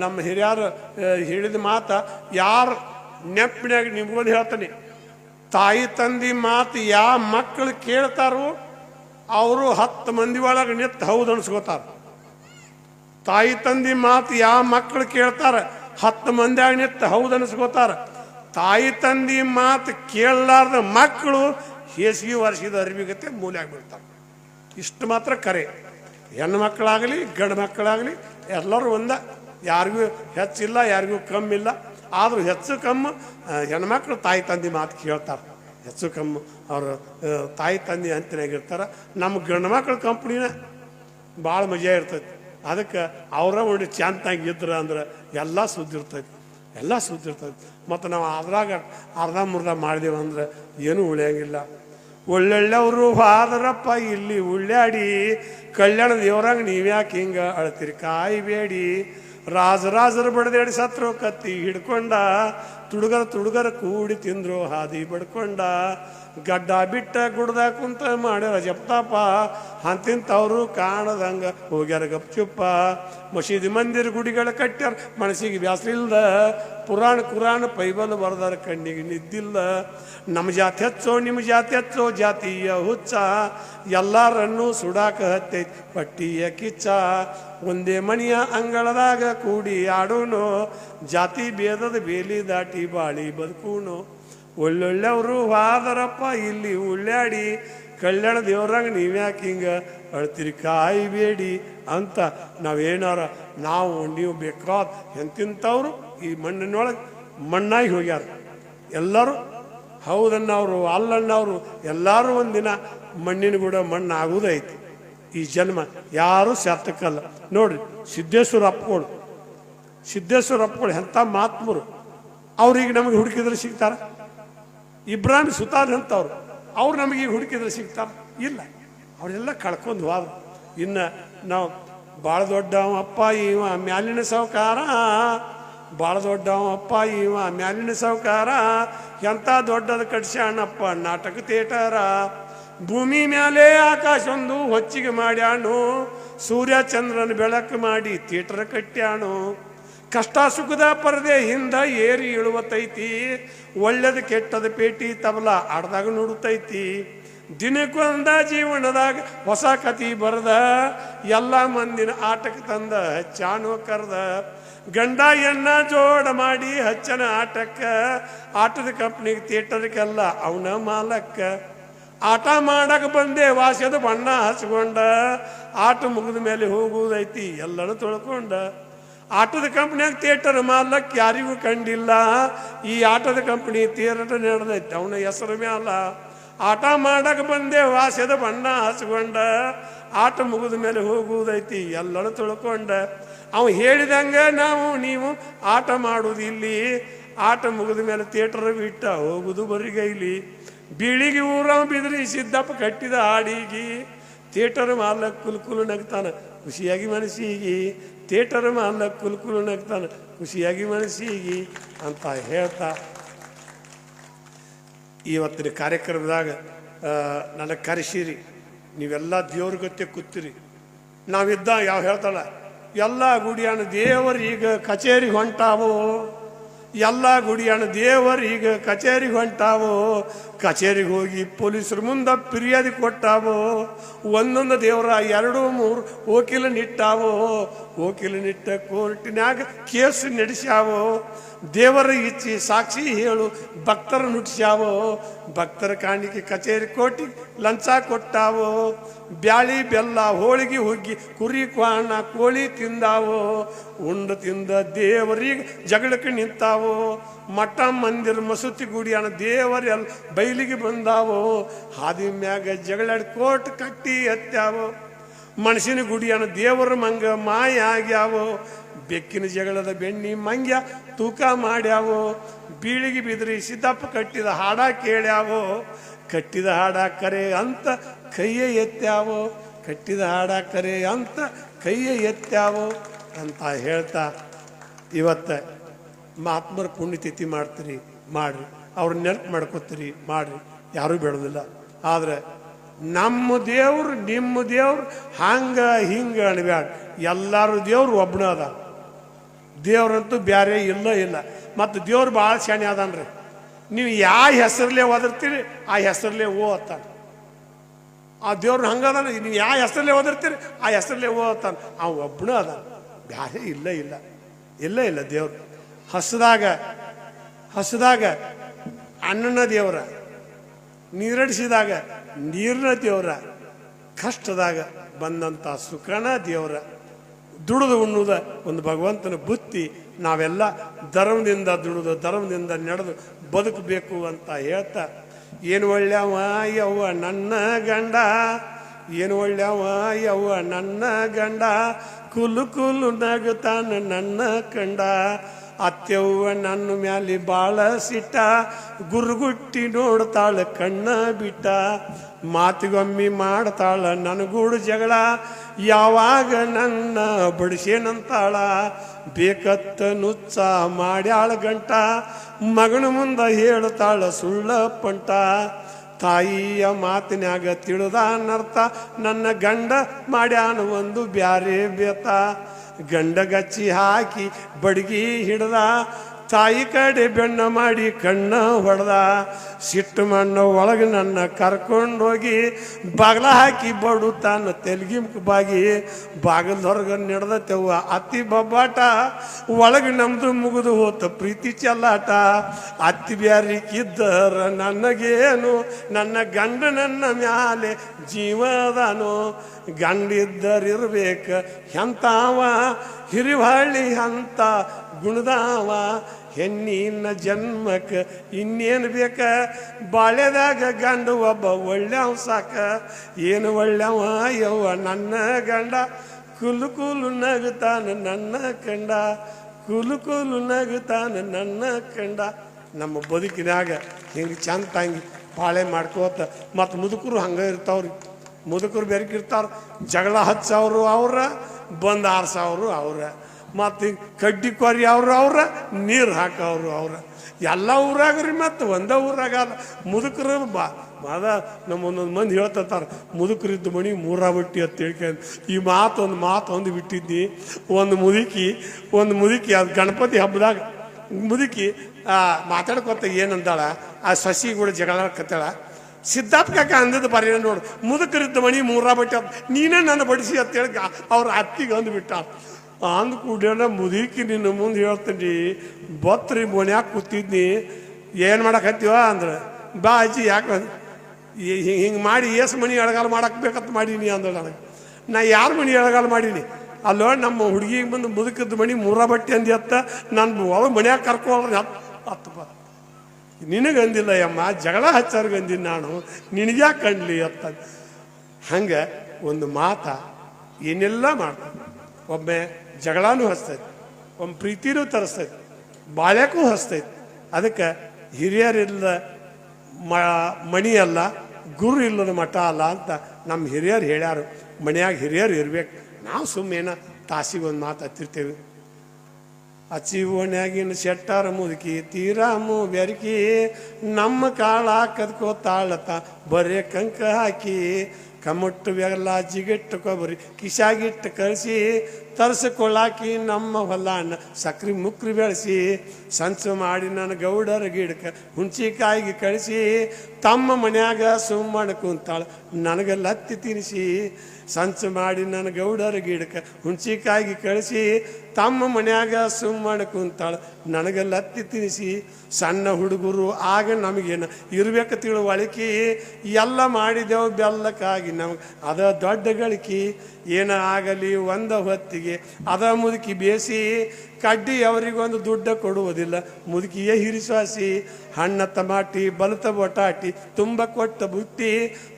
ನಮ್ಮ ಹಿರಿಯರು ಹೇಳಿದ ಮಾತ ಯಾರು ನೆಪ್ಪಿನಾಗ ನಿಮ್ಗೊಂದು ಹೇಳ್ತಾನೆ. ತಾಯಿ ತಂದಿ ಮಾತು ಯಾವ ಮಕ್ಕಳು ಕೇಳ್ತಾರೋ ಅವರು ಹತ್ತು ಮಂದಿ ಒಳಗೆ ನಿಂತು ಹೌದು ಅನ್ಸ್ಕೋತಾರ. ತಾಯಿ ತಂದಿ ಮಾತು ಯಾವ ಮಕ್ಕಳು ಕೇಳ್ತಾರ ಹತ್ತು ಮಂದಿಯಾಗ ನಿತ್ತು ಹೌದು ಅನ್ಸ್ಕೋತಾರ. ತಾಯಿ ತಂದಿ ಮಾತು ಕೇಳಲಾರ್ದ ಮಕ್ಕಳು ಹೇಸಿಗೆ ವರ್ಷದ ಅರಿವಿಗತೆ ಮೂಲೆ ಬೀಳ್ತಾರೆ. ಇಷ್ಟು ಮಾತ್ರ ಕರೆ. ಹೆಣ್ಣು ಮಕ್ಕಳಾಗಲಿ ಗಂಡು ಮಕ್ಕಳಾಗಲಿ ಎಲ್ಲರೂ ಒಂದ. ಯಾರಿಗೂ ಹೆಚ್ಚಿಲ್ಲ, ಯಾರಿಗೂ ಕಮ್ಮಿಲ್ಲ. ಆದರೂ ಹೆಚ್ಚು ಕಮ್ಮಿ ಹೆಣ್ಮಕ್ಳು ತಾಯಿ ತಂದೆ ಮಾತು ಕೇಳ್ತಾರೆ. ಹೆಚ್ಚು ಕಮ್ಮಿ ಅವರು ತಾಯಿ ತಂದೆ ಅಂತಿನಾಗಿರ್ತಾರೆ ನಮ್ಮ ಗಂಡು ಮಕ್ಳ ಕಂಪ್ನಿನ ಭಾಳ ಮಜಾ ಇರ್ತೈತಿ. ಅದಕ್ಕೆ ಅವರ ಒಳ್ಳೆ ಚಾಂತಾಗಿ ಇದ್ರೆ ಅಂದ್ರೆ ಎಲ್ಲ ಸುದ್ದಿ ಇರ್ತೈತಿ. ಎಲ್ಲ ಸುದ್ದಿ ಇರ್ತೈತಿ. ಮತ್ತು ನಾವು ಅದ್ರಾಗ ಅರ್ಧ ಮುರ್ಧ ಮಾಡಿದೆವು ಅಂದ್ರೆ ಏನೂ ಉಳಿಯಂಗಿಲ್ಲ. ಒಳ್ಳೊಳ್ಳೆಯವರು ಹಾದರಪ್ಪ ಇಲ್ಲಿ ಉಳ್ಳಾಡಿ, ಕಲ್ಯಾಣ ದೇವರಾಗ ನೀವ್ಯಾಕೆ ಹಿಂಗೆ ಅಳ್ತೀರಿ ಕಾಯ್ಬೇಡಿ ರಾಜರಾಜರು ಬಡದೇಡಿ ಸತ್ರು ಕತ್ತಿ ಹಿಡ್ಕೊಂಡ, ತುಡುಗರ ತುಡುಗರ ಕೂಡಿ ತಿಂದ್ರು, ಹಾದಿ ಬಡ್ಕೊಂಡ. ಗಡ್ಡ ಬಿಟ್ಟ ಗುಡ್ದ ಕುಂತ ಮಾಡ್ಯಾರ ಜಪ್ತಾಪ, ಅಂತಿಂತವ್ರು ಕಾಣದಂಗ ಹೋಗ್ಯಾರ ಗಪ್ಚುಪ್ಪ. ಮಸೀದಿ ಮಂದಿರ ಗುಡಿಗಳ ಕಟ್ಟ್ಯಾರ, ಮನಸ್ಸಿಗೆ ಬ್ಯಾಸರಿಲ್ದ ಪುರಾಣ ಕುರಾಣ ಪೈಬಲ್ ಬರ್ದಾರ ಕಣ್ಣಿಗೆ ನಿದ್ದಿಲ್ಲ. ನಮ್ಮ ಜಾತಿ ಹಚ್ಚೋ ನಿಮ್ಮ ಜಾತಿ ಹಚ್ಚೋ, ಜಾತಿಯ ಹುಚ್ಚ. ಎಲ್ಲಾರನ್ನು ಸುಡಾಕ ಹತ್ತೈತಿ, ಪಟ್ಟಿಯ ಕಿಚ್ಚ. ಒಂದೇ ಮನೆಯ ಅಂಗಳದಾಗ ಕೂಡಿ ಆಡೋನು, ಜಾತಿ ಭೇದದ ಬೇಲಿ ದಾಟಿ ಬಾಳಿ ಬದುಕೂನು. ಒಳ್ಳೊಳ್ಳೆಯವರು ಹಾದರಪ್ಪ, ಇಲ್ಲಿ ಉಳ್ಳಾಡಿ ಕಲ್ಯಾಣ ದೇವ್ರಂಗ ನೀವ್ಯಾಕೆ ಹಿಂಗ ಅಳ್ತಿರಿ ಕಾಯ್ಬೇಡಿ ಅಂತ ನಾವೇನಾರ, ನಾವು ನೀವು ಬೇಕಾದ ಎಂತಿಂಥವ್ರು ಈ ಮಣ್ಣಿನೊಳಗೆ ಮಣ್ಣಾಗಿ ಹೋಗ್ಯಾರ. ಎಲ್ಲರೂ ಹೌದನ್ನವರು ಅಲ್ಲನ್ನವರು ಎಲ್ಲರೂ ಒಂದಿನ ಮಣ್ಣಿನ ಕೂಡ ಮಣ್ಣು ಈ ಜನ್ಮ ಯಾರೂ ಸಾರ್ಥಕಲ್ಲ. ನೋಡ್ರಿ, ಸಿದ್ದೇಶ್ವರ ಅಪ್ಪಗಳು. ಸಿದ್ದೇಶ್ವರ ಅಪ್ಪಗಳು ಎಂಥ ಮಾತ್ಮರು ಅವ್ರಿಗೆ ನಮಗೆ ಹುಡುಕಿದ್ರೆ ಸಿಗ್ತಾರ? ಇಬ್ರಾಹಿಂ ಸುತಾರ್ ಅಂತವ್ರು ಅವ್ರು ನಮಗೆ ಈಗ ಹುಡುಕಿದ್ರೆ ಸಿಗ್ತಾರ? ಇಲ್ಲ. ಅವರೆಲ್ಲ ಕಳ್ಕೊಂಡು ಹೋದ ಇನ್ನು ನಾವು ಭಾಳ ದೊಡ್ಡ ಅಪ್ಪ, ಇವ ಮ್ಯಾಲಿನ ಸಾವುಕಾರ. ಭಾಳ ದೊಡ್ಡ ಅಪ್ಪ ಇವ ಮ್ಯಾಲಿನ ಸಾವುಕಾರ ಎಂಥ ದೊಡ್ಡದು ಕಟ್ಸ್ಯಾಣಪ್ಪ ನಾಟಕ ಥಿಯೇಟರ. ಭೂಮಿ ಮ್ಯಾಲೆ ಆಕಾಶ ಒಂದು ಹೊಚ್ಚಿಗೆ ಮಾಡ್ಯಾಣು ಸೂರ್ಯ ಚಂದ್ರನ ಬೆಳಕು ಮಾಡಿ ಥಿಯೇಟರ್ ಕಟ್ಟ್ಯಾಣು ಕಷ್ಟ ಸುಖದ ಪರದೆ ಹಿಂದ ಏರಿ ಇಳುವತೈತಿ, ಒಳ್ಳೇದು ಕೆಟ್ಟದ ಪೇಟಿ ತಬಲ ಆಡ್ದಾಗ ನುಡುತ್ತೈತಿ ದಿನಕ್ಕೊಂದ ಜೀವನದಾಗ ಹೊಸ ಕತಿ ಬರದ, ಎಲ್ಲ ಮಂದಿನ ಆಟಕ್ಕೆ ತಂದ, ಚಾನು ಕರ್ದ. ಗಂಡ ಎಣ್ಣ ಜೋಡ ಮಾಡಿ ಹಚ್ಚನ ಆಟಕ್ಕ, ಆಟದ ಕಂಪ್ನಿಗೆ ಥಿಯೇಟರ್ಗೆಲ್ಲ ಅವನ ಮಾಲಕ್ಕ. ಆಟ ಮಾಡಕ್ ಬಂದೆ, ವಾಸ್ಯದ ಬಣ್ಣ ಹಚ್ಕೊಂಡ. ಆಟ ಮುಗಿದ ಮೇಲೆ ಹೋಗುವುದೈತಿ ಎಲ್ಲರೂ ತೊಳ್ಕೊಂಡ. ಆಟದ ಕಂಪ್ನಿಯಾಗ ಥಿಯೇಟರ್ ಮಾಲಕ್ ಯಾರಿಗೂ ಕಂಡಿಲ್ಲ. ಈ ಆಟದ ಕಂಪ್ನಿ ಥಿಯೇಟರ್ ನಡೆದೈತಿ, ಅವನ ಹೆಸರು ಮ್ಯಾಲ. ಆಟ ಮಾಡಕ್ ಬಂದೆ, ವಾಸ್ಯದ ಬಣ್ಣ ಹಚ್ಕೊಂಡ. ಆಟ ಮುಗಿದ ಮೇಲೆ ಹೋಗುವುದೈತಿ ಎಲ್ಲರೂ ತಿಳ್ಕೊಂಡ. ಅವ ಹೇಳಿದಂಗೆ ನಾವು ನೀವು ಆಟ ಮಾಡುವುದು ಇಲ್ಲಿ ಆಟ ಮುಗಿದ ಮೇಲೆ ಥಿಯೇಟರ್ ಬಿಟ್ಟ ಹೋಗುದು ಬರಿಗೈಲಿ ಬೀಳಿಗೆ ಊರ ಬಿದ್ರಿ, ಸಿದ್ದಪ್ಪ ಕಟ್ಟಿದ ಹಾಡಿಗಿ. ಥಿಯೇಟರ್ ಮಾಲಕ್ ಕುಲ್ ಕುಲು ನಗ್ತಾನ, ಖುಷಿಯಾಗಿ ಮನಸ್ಸಿಗಿ. ಥಿಯೇಟರ್ ಮಾಲಕ್ ಕುಲ್ ಕುಲು ನಗ್ತಾನ, ಖುಷಿಯಾಗಿ ಮನಸ್ಸಿಗಿ ಅಂತ ಹೇಳ್ತಾ. ಇವತ್ತಿನ ಕಾರ್ಯಕ್ರಮದಾಗ ನನಗೆ ಕರೆಸಿರಿ. ನೀವೆಲ್ಲ ದೇವ್ರ ಗತ್ತೆ ಕೂತಿರಿ. ನಾವಿದ್ದ, ಯಾವ ಹೇಳ್ತಾಳ? ಎಲ್ಲ ಗುಡಿಯಾಣ ದೇವರು ಈಗ ಕಚೇರಿಗೆ ಹೊಂಟಾವು? ಎಲ್ಲ ಗುಡಿಯಾಣ ದೇವರು ಈಗ ಕಚೇರಿಗೆ ಹೊಂಟಾವು? ಕಚೇರಿಗೆ ಹೋಗಿ ಪೊಲೀಸರ ಮುಂದೆ ಫಿರ್ಯಾದಿ ಕೊಟ್ಟಾವೋ? ಒಂದೊಂದು ದೇವರ ಎರಡು ಮೂರು ವಕೀಲ ನಿಟ್ಟಾವೋ ವಕೀಲ ನಿಟ್ಟ ಕೋರ್ಟಿನ್ಯಾಗ ಕೇಸ್ ನಡೆಸ್ಯಾವೋ? ದೇವರ ಇಚ್ಚಿ ಸಾಕ್ಷಿ ಹೇಳು, ಭಕ್ತರ ನುಟ್ಸ್ಯಾವೋ? ಭಕ್ತರ ಕಾಣಿಕೆ ಕಚೇರಿ ಕೋಟಿ ಲಂಚ ಕೊಟ್ಟಾವೋ? ಬ್ಯಾಳಿ ಬೆಲ್ಲ ಹೋಳಿಗೆ ಹುಗ್ಗಿ ಕುರಿ ಕ್ವಾಣ ಕೋಳಿ ತಿಂದಾವೋ? ಉಂಡು ತಿಂದ ದೇವರಿಗೆ ಜಗಳಕ್ಕೆ ನಿಂತಾವು? ಮಠ ಮಂದಿರ ಮಸೂತಿ ಗುಡಿ ಅನ್ನ ದೇವರೆಲ್ಲ ಬೈಲಿಗೆ ಬಂದಾವು, ಹಾದಿ ಮ್ಯಾಗ ಜಗಳಾಡಿ ಕೋಟ್ ಕಟ್ಟಿ ಎತ್ತಾವು ಮನುಷ್ಯನ ಗುಡಿಯನ ದೇವರ ಮಂಗ ಮಾಯ ಆಗ್ಯಾವು, ಬೆಕ್ಕಿನ ಜಗಳದ ಬೆಣ್ಣಿ ಮಂಗ್ಯ ತೂಕ ಮಾಡ್ಯಾವು, ಬೀಳಿಗೆ ಬಿದ್ರಿ ಸಿದ್ದಪ್ಪ ಕಟ್ಟಿದ ಹಾಡ ಕೇಳ್ಯಾವು, ಕಟ್ಟಿದ ಹಾಡ ಕರೆ ಅಂತ ಕೈಯ ಎತ್ತ್ಯಾವು ಕಟ್ಟಿದ ಹಾಡ ಕರೆ ಅಂತ ಕೈಯ ಎತ್ತ್ಯಾವು ಅಂತ ಹೇಳ್ತಾ ಇವತ್ತ ಮಹಾತ್ಮರ ಪುಣ್ಯತಿಥಿ ಮಾಡ್ತೀರಿ, ಮಾಡ್ರಿ. ಅವ್ರ ನೆನಪು ಮಾಡ್ಕೋತೀರಿ, ಮಾಡ್ರಿ. ಯಾರೂ ಬೇಡೋದಿಲ್ಲ. ಆದರೆ ನಮ್ಮ ದೇವ್ರು, ನಿಮ್ಮ ದೇವ್ರು ಹಂಗ, ಹಿಂಗ ಅನ್ಬ್ಯಾಡ್ ಎಲ್ಲರೂ ದೇವ್ರು ಒಬ್ಬನ ಅದ. ದೇವ್ರಂತೂ ಬ್ಯಾರೆ ಇಲ್ಲ ಇಲ್ಲ. ಮತ್ತು ದೇವ್ರು ಭಾಳ ಶಾಣೆ ಅದಾನ್ರಿ. ನೀವು ಯಾವ ಹೆಸರಲ್ಲೇ ಓದಿರ್ತೀರಿ ಆ ಹೆಸರಲ್ಲೇ ಓ ಅತ್ತಾನ ಆ ದೇವ್ರ ಹಂಗದಾನ ನೀವು ಯಾವ ಹೆಸರಲ್ಲೇ ಓದಿರ್ತೀರಿ ಆ ಹೆಸರಲ್ಲೇ ಓ ಅತ್ತಾನ ಆ ಒಬ್ಬನ ಅದಾನ. ಬ್ಯಾರೆ ಇಲ್ಲ ಇಲ್ಲ. ಇಲ್ಲ ಇಲ್ಲ ದೇವ್ರು. ಹಸದಾಗ ಹಸದಾಗ ಅನ್ನನ ದೇವರ, ನೀರಡಿಸಿದಾಗ ನೀರಿನ ದೇವರ, ಕಷ್ಟದಾಗ ಬಂದಂಥ ಸುಖನ ದೇವರ. ದುಡಿದು ಉಣ್ಣುವುದ ಒಂದು ಭಗವಂತನ ಬುತ್ತಿ, ನಾವೆಲ್ಲ ಧರ್ಮದಿಂದ ದುಡಿದು, ಧರ್ಮದಿಂದ ನಡೆದು ಬದುಕಬೇಕು ಅಂತ ಹೇಳ್ತಾ, ಏನು ಒಳ್ಳೆಯವ ಯವ್ವ ನನ್ನ ಗಂಡ? ಏನು ಒಳ್ಳೆಯವ ಯವ್ವ ನನ್ನ ಗಂಡ? ಕುಲು ಕುಲು ನಗುತ್ತಾನ ನನ್ನ ಕಂಡ. ಅತ್ಯವ್ವ ನನ್ನ ಮ್ಯಾಲೆ ಬಾಳ ಸಿಟ್ಟ, ಗುರುಗುಟ್ಟಿ ನೋಡ್ತಾಳ, ಕಣ್ಣ ಬಿಟ್ಟ. ಮಾತುಗೊಮ್ಮಿ ಮಾಡ್ತಾಳ, ನನಗೂಡು ಜಗಳ. ಯಾವಾಗ ನನ್ನ ಬಡಿಸೇನಂತಾಳ? ಬೇಕತ್ತ ನುಚ್ಚ ಮಾಡ್ಯಾಳ ಗಂಟ. ಮಗನ ಮುಂದ ಹೇಳ್ತಾಳ, ಸುಳ್ಳ ಪಂಟ. ತಾಯಿಯ ಮಾತಿನಾಗ ತಿಳಿದ ನರ್ಥ ನನ್ನ ಗಂಡ ಮಾಡ್ಯಾನ ಒಂದು ಬ್ಯಾರೆ ಬೇತ. ಗಂಡಗಚ್ಚಿ ಹಾಕಿ ಬಡಗಿ ಹಿಡ್ದ ತಾಯಿ ಕಡೆ ಬೆಣ್ಣ ಮಾಡಿ ಕಣ್ಣ ಹೊಡೆದ, ಸಿಟ್ಟು ಮಣ್ಣು ಒಳಗೆ ನನ್ನ ಕರ್ಕೊಂಡೋಗಿ ಬಾಗ್ಲ ಹಾಕಿ ಬಡು ತಾನು ತೆಲ್ಗಿ ಬಾಗಿ, ಬಾಗಿಲ್ದೊರ್ಗ ನಡೆದತೆವ್ವ ಅತ್ತಿ ಬಬ್ಬಾಟ. ಒಳಗೆ ನಮ್ದು ಮುಗಿದು ಹೋತ ಪ್ರೀತಿ ಚೆಲ್ಲಾಟ. ಅತ್ತಿ ಬ್ಯಾರಿಕಿದ್ದರ ನನಗೇನು, ನನ್ನ ಗಂಡ ನನ್ನ ಮ್ಯಾಲೆ ಜೀವದಾನು. ಗಂಡಿದ್ದರಿರ್ಬೇಕು ಎಂತಾವ? ಹಿರಿವಳ್ಳಿ ಅಂತ ಗುಣದಾವ, ಹೆಣ್ಣಿನ ಜನ್ಮಕ್ಕ ಇನ್ನೇನು ಬೇಕ? ಬಾಳೆದಾಗ ಗಂಡು ಒಬ್ಬ ಒಳ್ಳೆವ ಸಾಕ, ಏನು ಒಳ್ಳೆವ? ಯವ್ವ ನನ್ನ ಗಂಡ. ಕುಲು ಕುಲು ನಗುತ್ತಾನ ನನ್ನ ಕಂಡ, ಕುಲು ಕುಲು ನಗುತ್ತಾನ ನನ್ನ ಕಂಡ. ನಮ್ಮ ಬದುಕಿನಾಗ ಹಿಂಗೆ ಚಂದ ತಂಗಿ ಬಾಳೆ ಮಾಡ್ಕೋತ ಮತ್ತು ಮುದುಕರು ಹಂಗೆ ಇರ್ತಾವ್ರಿ. ಮುದುಕರು ಬೆರಕಿರ್ತಾರ, ಜಗಳ ಹತ್ತು ಸಾವಿರ ಅವ್ರ ಆರು ಸಾವಿರ ಅವ್ರ. ಮತ್ತು ಕಡ್ಡಿ ಕೊರಿ ಅವ್ರು ಅವ್ರ, ನೀರು ಹಾಕೋರು ಅವ್ರ. ಎಲ್ಲ ಊರಾಗ ರೀ ಮತ್ತು ಒಂದೇ ಊರಾಗ ಮುದುಕರು ಬಾ, ಅದ ನಮ್ಮ ಒಂದೊಂದು ಮಂದಿ ಹೇಳ್ತಿರ್ತಾರೆ ಮುದುಕರಿದ್ದ ಮಣಿ ಮೂರ ಬಟ್ಟಿ ಅಂತ ಹೇಳ್ಕೊಂಡು ಈ ಮಾತು ಒಂದು ಮಾತು ಒಂದು ಬಿಟ್ಟಿದ್ದಿ. ಒಂದು ಮುದುಕಿ ಒಂದು ಮುದುಕಿ ಅದು ಗಣಪತಿ ಹಬ್ಬದಾಗ ಮುದುಕಿ ಮಾತಾಡ್ಕೊತ ಏನಂದಾಳ, ಆ ಸಸಿ ಕೂಡ ಜಗಳಕತ್ತಾಳ ಸಿದ್ಧಾರ್ಥ ಕಾಕ ಅಂದದ್ದು ಬರೀ ನೋಡು. ಮುದುಕರಿದ್ದ ಮಣಿ ಮೂರ ಬಟ್ಟೆ ಅಂತ ನೀನೇ ನನ್ನ ಬಡಿಸಿ ಅಂತೇಳಿ ಹೇಳಿ ಅವ್ರ ಅತ್ತಿಗೆ ಅಂದ್ಬಿಟ್ಟ. ಅಂದ ಕೂಡ ಮುದುಕಿ ನಿನ್ನ ಮುಂದೆ ಹೇಳ್ತೀನಿ. ಬತ್ರಿ ಮನ್ಯಾಗ ಕೂತಿದ್ನಿ. ಏನು ಮಾಡಕತ್ತೀವ ಅಂದ್ರೆ, ಬಾ ಅಜ್ಜಿ, ಯಾಕೆ ಹಿಂಗೆ ಮಾಡಿ ಏಸು ಮಣಿ ಎಳಗಾಲ ಮಾಡಕ್ಕೆ ಬೇಕಂತ ಮಾಡೀನಿ ಅಂದ್ರೆ ನನಗೆ. ನಾ ಯಾರು ಮಣಿ ಎಳಗಾಲ ಮಾಡೀನಿ? ಅಲ್ಲೋ, ನಮ್ಮ ಹುಡುಗಿಗೆ ಬಂದು ಮುದುಕದ ಮಣಿ ಮೂರ ಬಟ್ಟೆ ಅಂದಿ ಅತ್ತ ನಾನು ಒಳಗೆ ಮನ್ಯಾಗ ಕರ್ಕೊಳ್ರಿ ಹತ್ತು ಹತ್ತಪ್ಪ ನಿನಗಂದಿಲ್ಲ ಯಮ್ಮ, ಜಗಳ ಹಚ್ಚಾರ್ಗಂದಿನ ನಾನು, ನಿನಗ್ಯಾಕೆ ಕಂಡ್ಲಿ ಅತ್ತ ಹಂಗೆ ಒಂದು ಮಾತ ಏನೆಲ್ಲ ಮಾಡ್ತಾನೆ. ಒಮ್ಮೆ ಜಗಳನೂ ಹಚ್ತೈತಿ, ಒಮ್ಮೆ ಪ್ರೀತಿನೂ ತರಿಸ್ತೈತಿ ಬಾಲ್ಯಕ್ಕೂ ಹಚ್ತೈತಿ. ಅದಕ್ಕೆ ಹಿರಿಯರಿಲ್ಲದ ಮ ಮಣಿ ಅಲ್ಲ ಗುರು ಇಲ್ಲದ ಮಠ ಅಲ್ಲ ಅಂತ ನಮ್ಮ ಹಿರಿಯರು ಹೇಳ್ಯಾರು. ಮನ್ಯಾಗ ಹಿರಿಯರು ಇರ್ಬೇಕು. ನಾವು ಸುಮ್ಮನೆ ತಾಸಿಗೆ ಒಂದು ಮಾತು ಹತ್ತಿರ್ತೇವೆ. ಅಚ್ಚಿ ಓಣ್ಯಾಗಿನ ಶೆಟ್ಟಾರ ಮುದುಕಿ ತೀರಾಮು ಬೆರಕಿ ನಮ್ಮ ಕಾಳ ಕದ್ಕೋತಾಳತ ಬರೇ ಕಂಕ ಹಾಕಿ ಕಮಟ್ಟು ಬೆಲ್ಲ ಜಿಗಿಟ್ಟು ಕೊಬ್ಬರಿ ಕಿಶಾಗಿಟ್ಟು ಕಳಿಸಿ ತರಿಸಿಕೊಳ್ಳಾಕಿ ನಮ್ಮ ಹೊಲಾನ ಸಕ್ರಿ ಮುಕ್ರಿ ಬೆಳೆಸಿ, ಸಂಚು ಮಾಡಿ ನನ್ನ ಗೌಡರ ಗಿಡಕ್ಕೆ ಹುಣ್ಚಿಕಾಯಿಗೆ ಕಳಿಸಿ, ತಮ್ಮ ಮನ್ಯಾಗ ಸುಮ್ಮನೆ ಕುಂತಾಳು ನನಗೆ ಲತ್ತಿ ತಿನ್ನಿಸಿ ಸಂಚು ಮಾಡಿ ನನ್ನ ಗೌಡರ ಗಿಡಕ್ಕೆ ಹುಣ್ಚಿಕಾಯಿಗೆ ಕಳಿಸಿ, ತಮ್ಮ ಮನ್ಯಾಗ ಸುಮ್ಮನೆ ಕುಂತಾಳು ನನಗೆ ಲತ್ತಿ ತಿನಿಸಿ, ಸಣ್ಣ ಹುಡುಗರು ಆಗ ನಮಗೇನು ಇರ್ಬೇಕು ತಿಳುವಳಿಕೆ ಎಲ್ಲ ಮಾಡಿದೆವು ಬೆಲ್ಲಕ್ಕಾಗಿ ನಮಗೆ, ಅದ ದೊಡ್ಡ ಗಳಿಕೆ, ಏನ ಆಗಲಿ, ಒಂದ ಹೊತ್ತಿಗೆ ಅದ ಮುದುಕಿ ಬೇಸಿ ಕಡ್ಡಿ ಅವರಿಗೊಂದು ದುಡ್ಡ ಕೊಡುವುದಿಲ್ಲ. ಮುದುಕಿಯೇ ಹಿರಿಸಾಸಿ ಹಣ್ಣ ತಮಾಟಿ, ಬಲತ ಬಟಾಟಿ, ತುಂಬ ಕೊಟ್ಟ ಬುಟ್ಟಿ,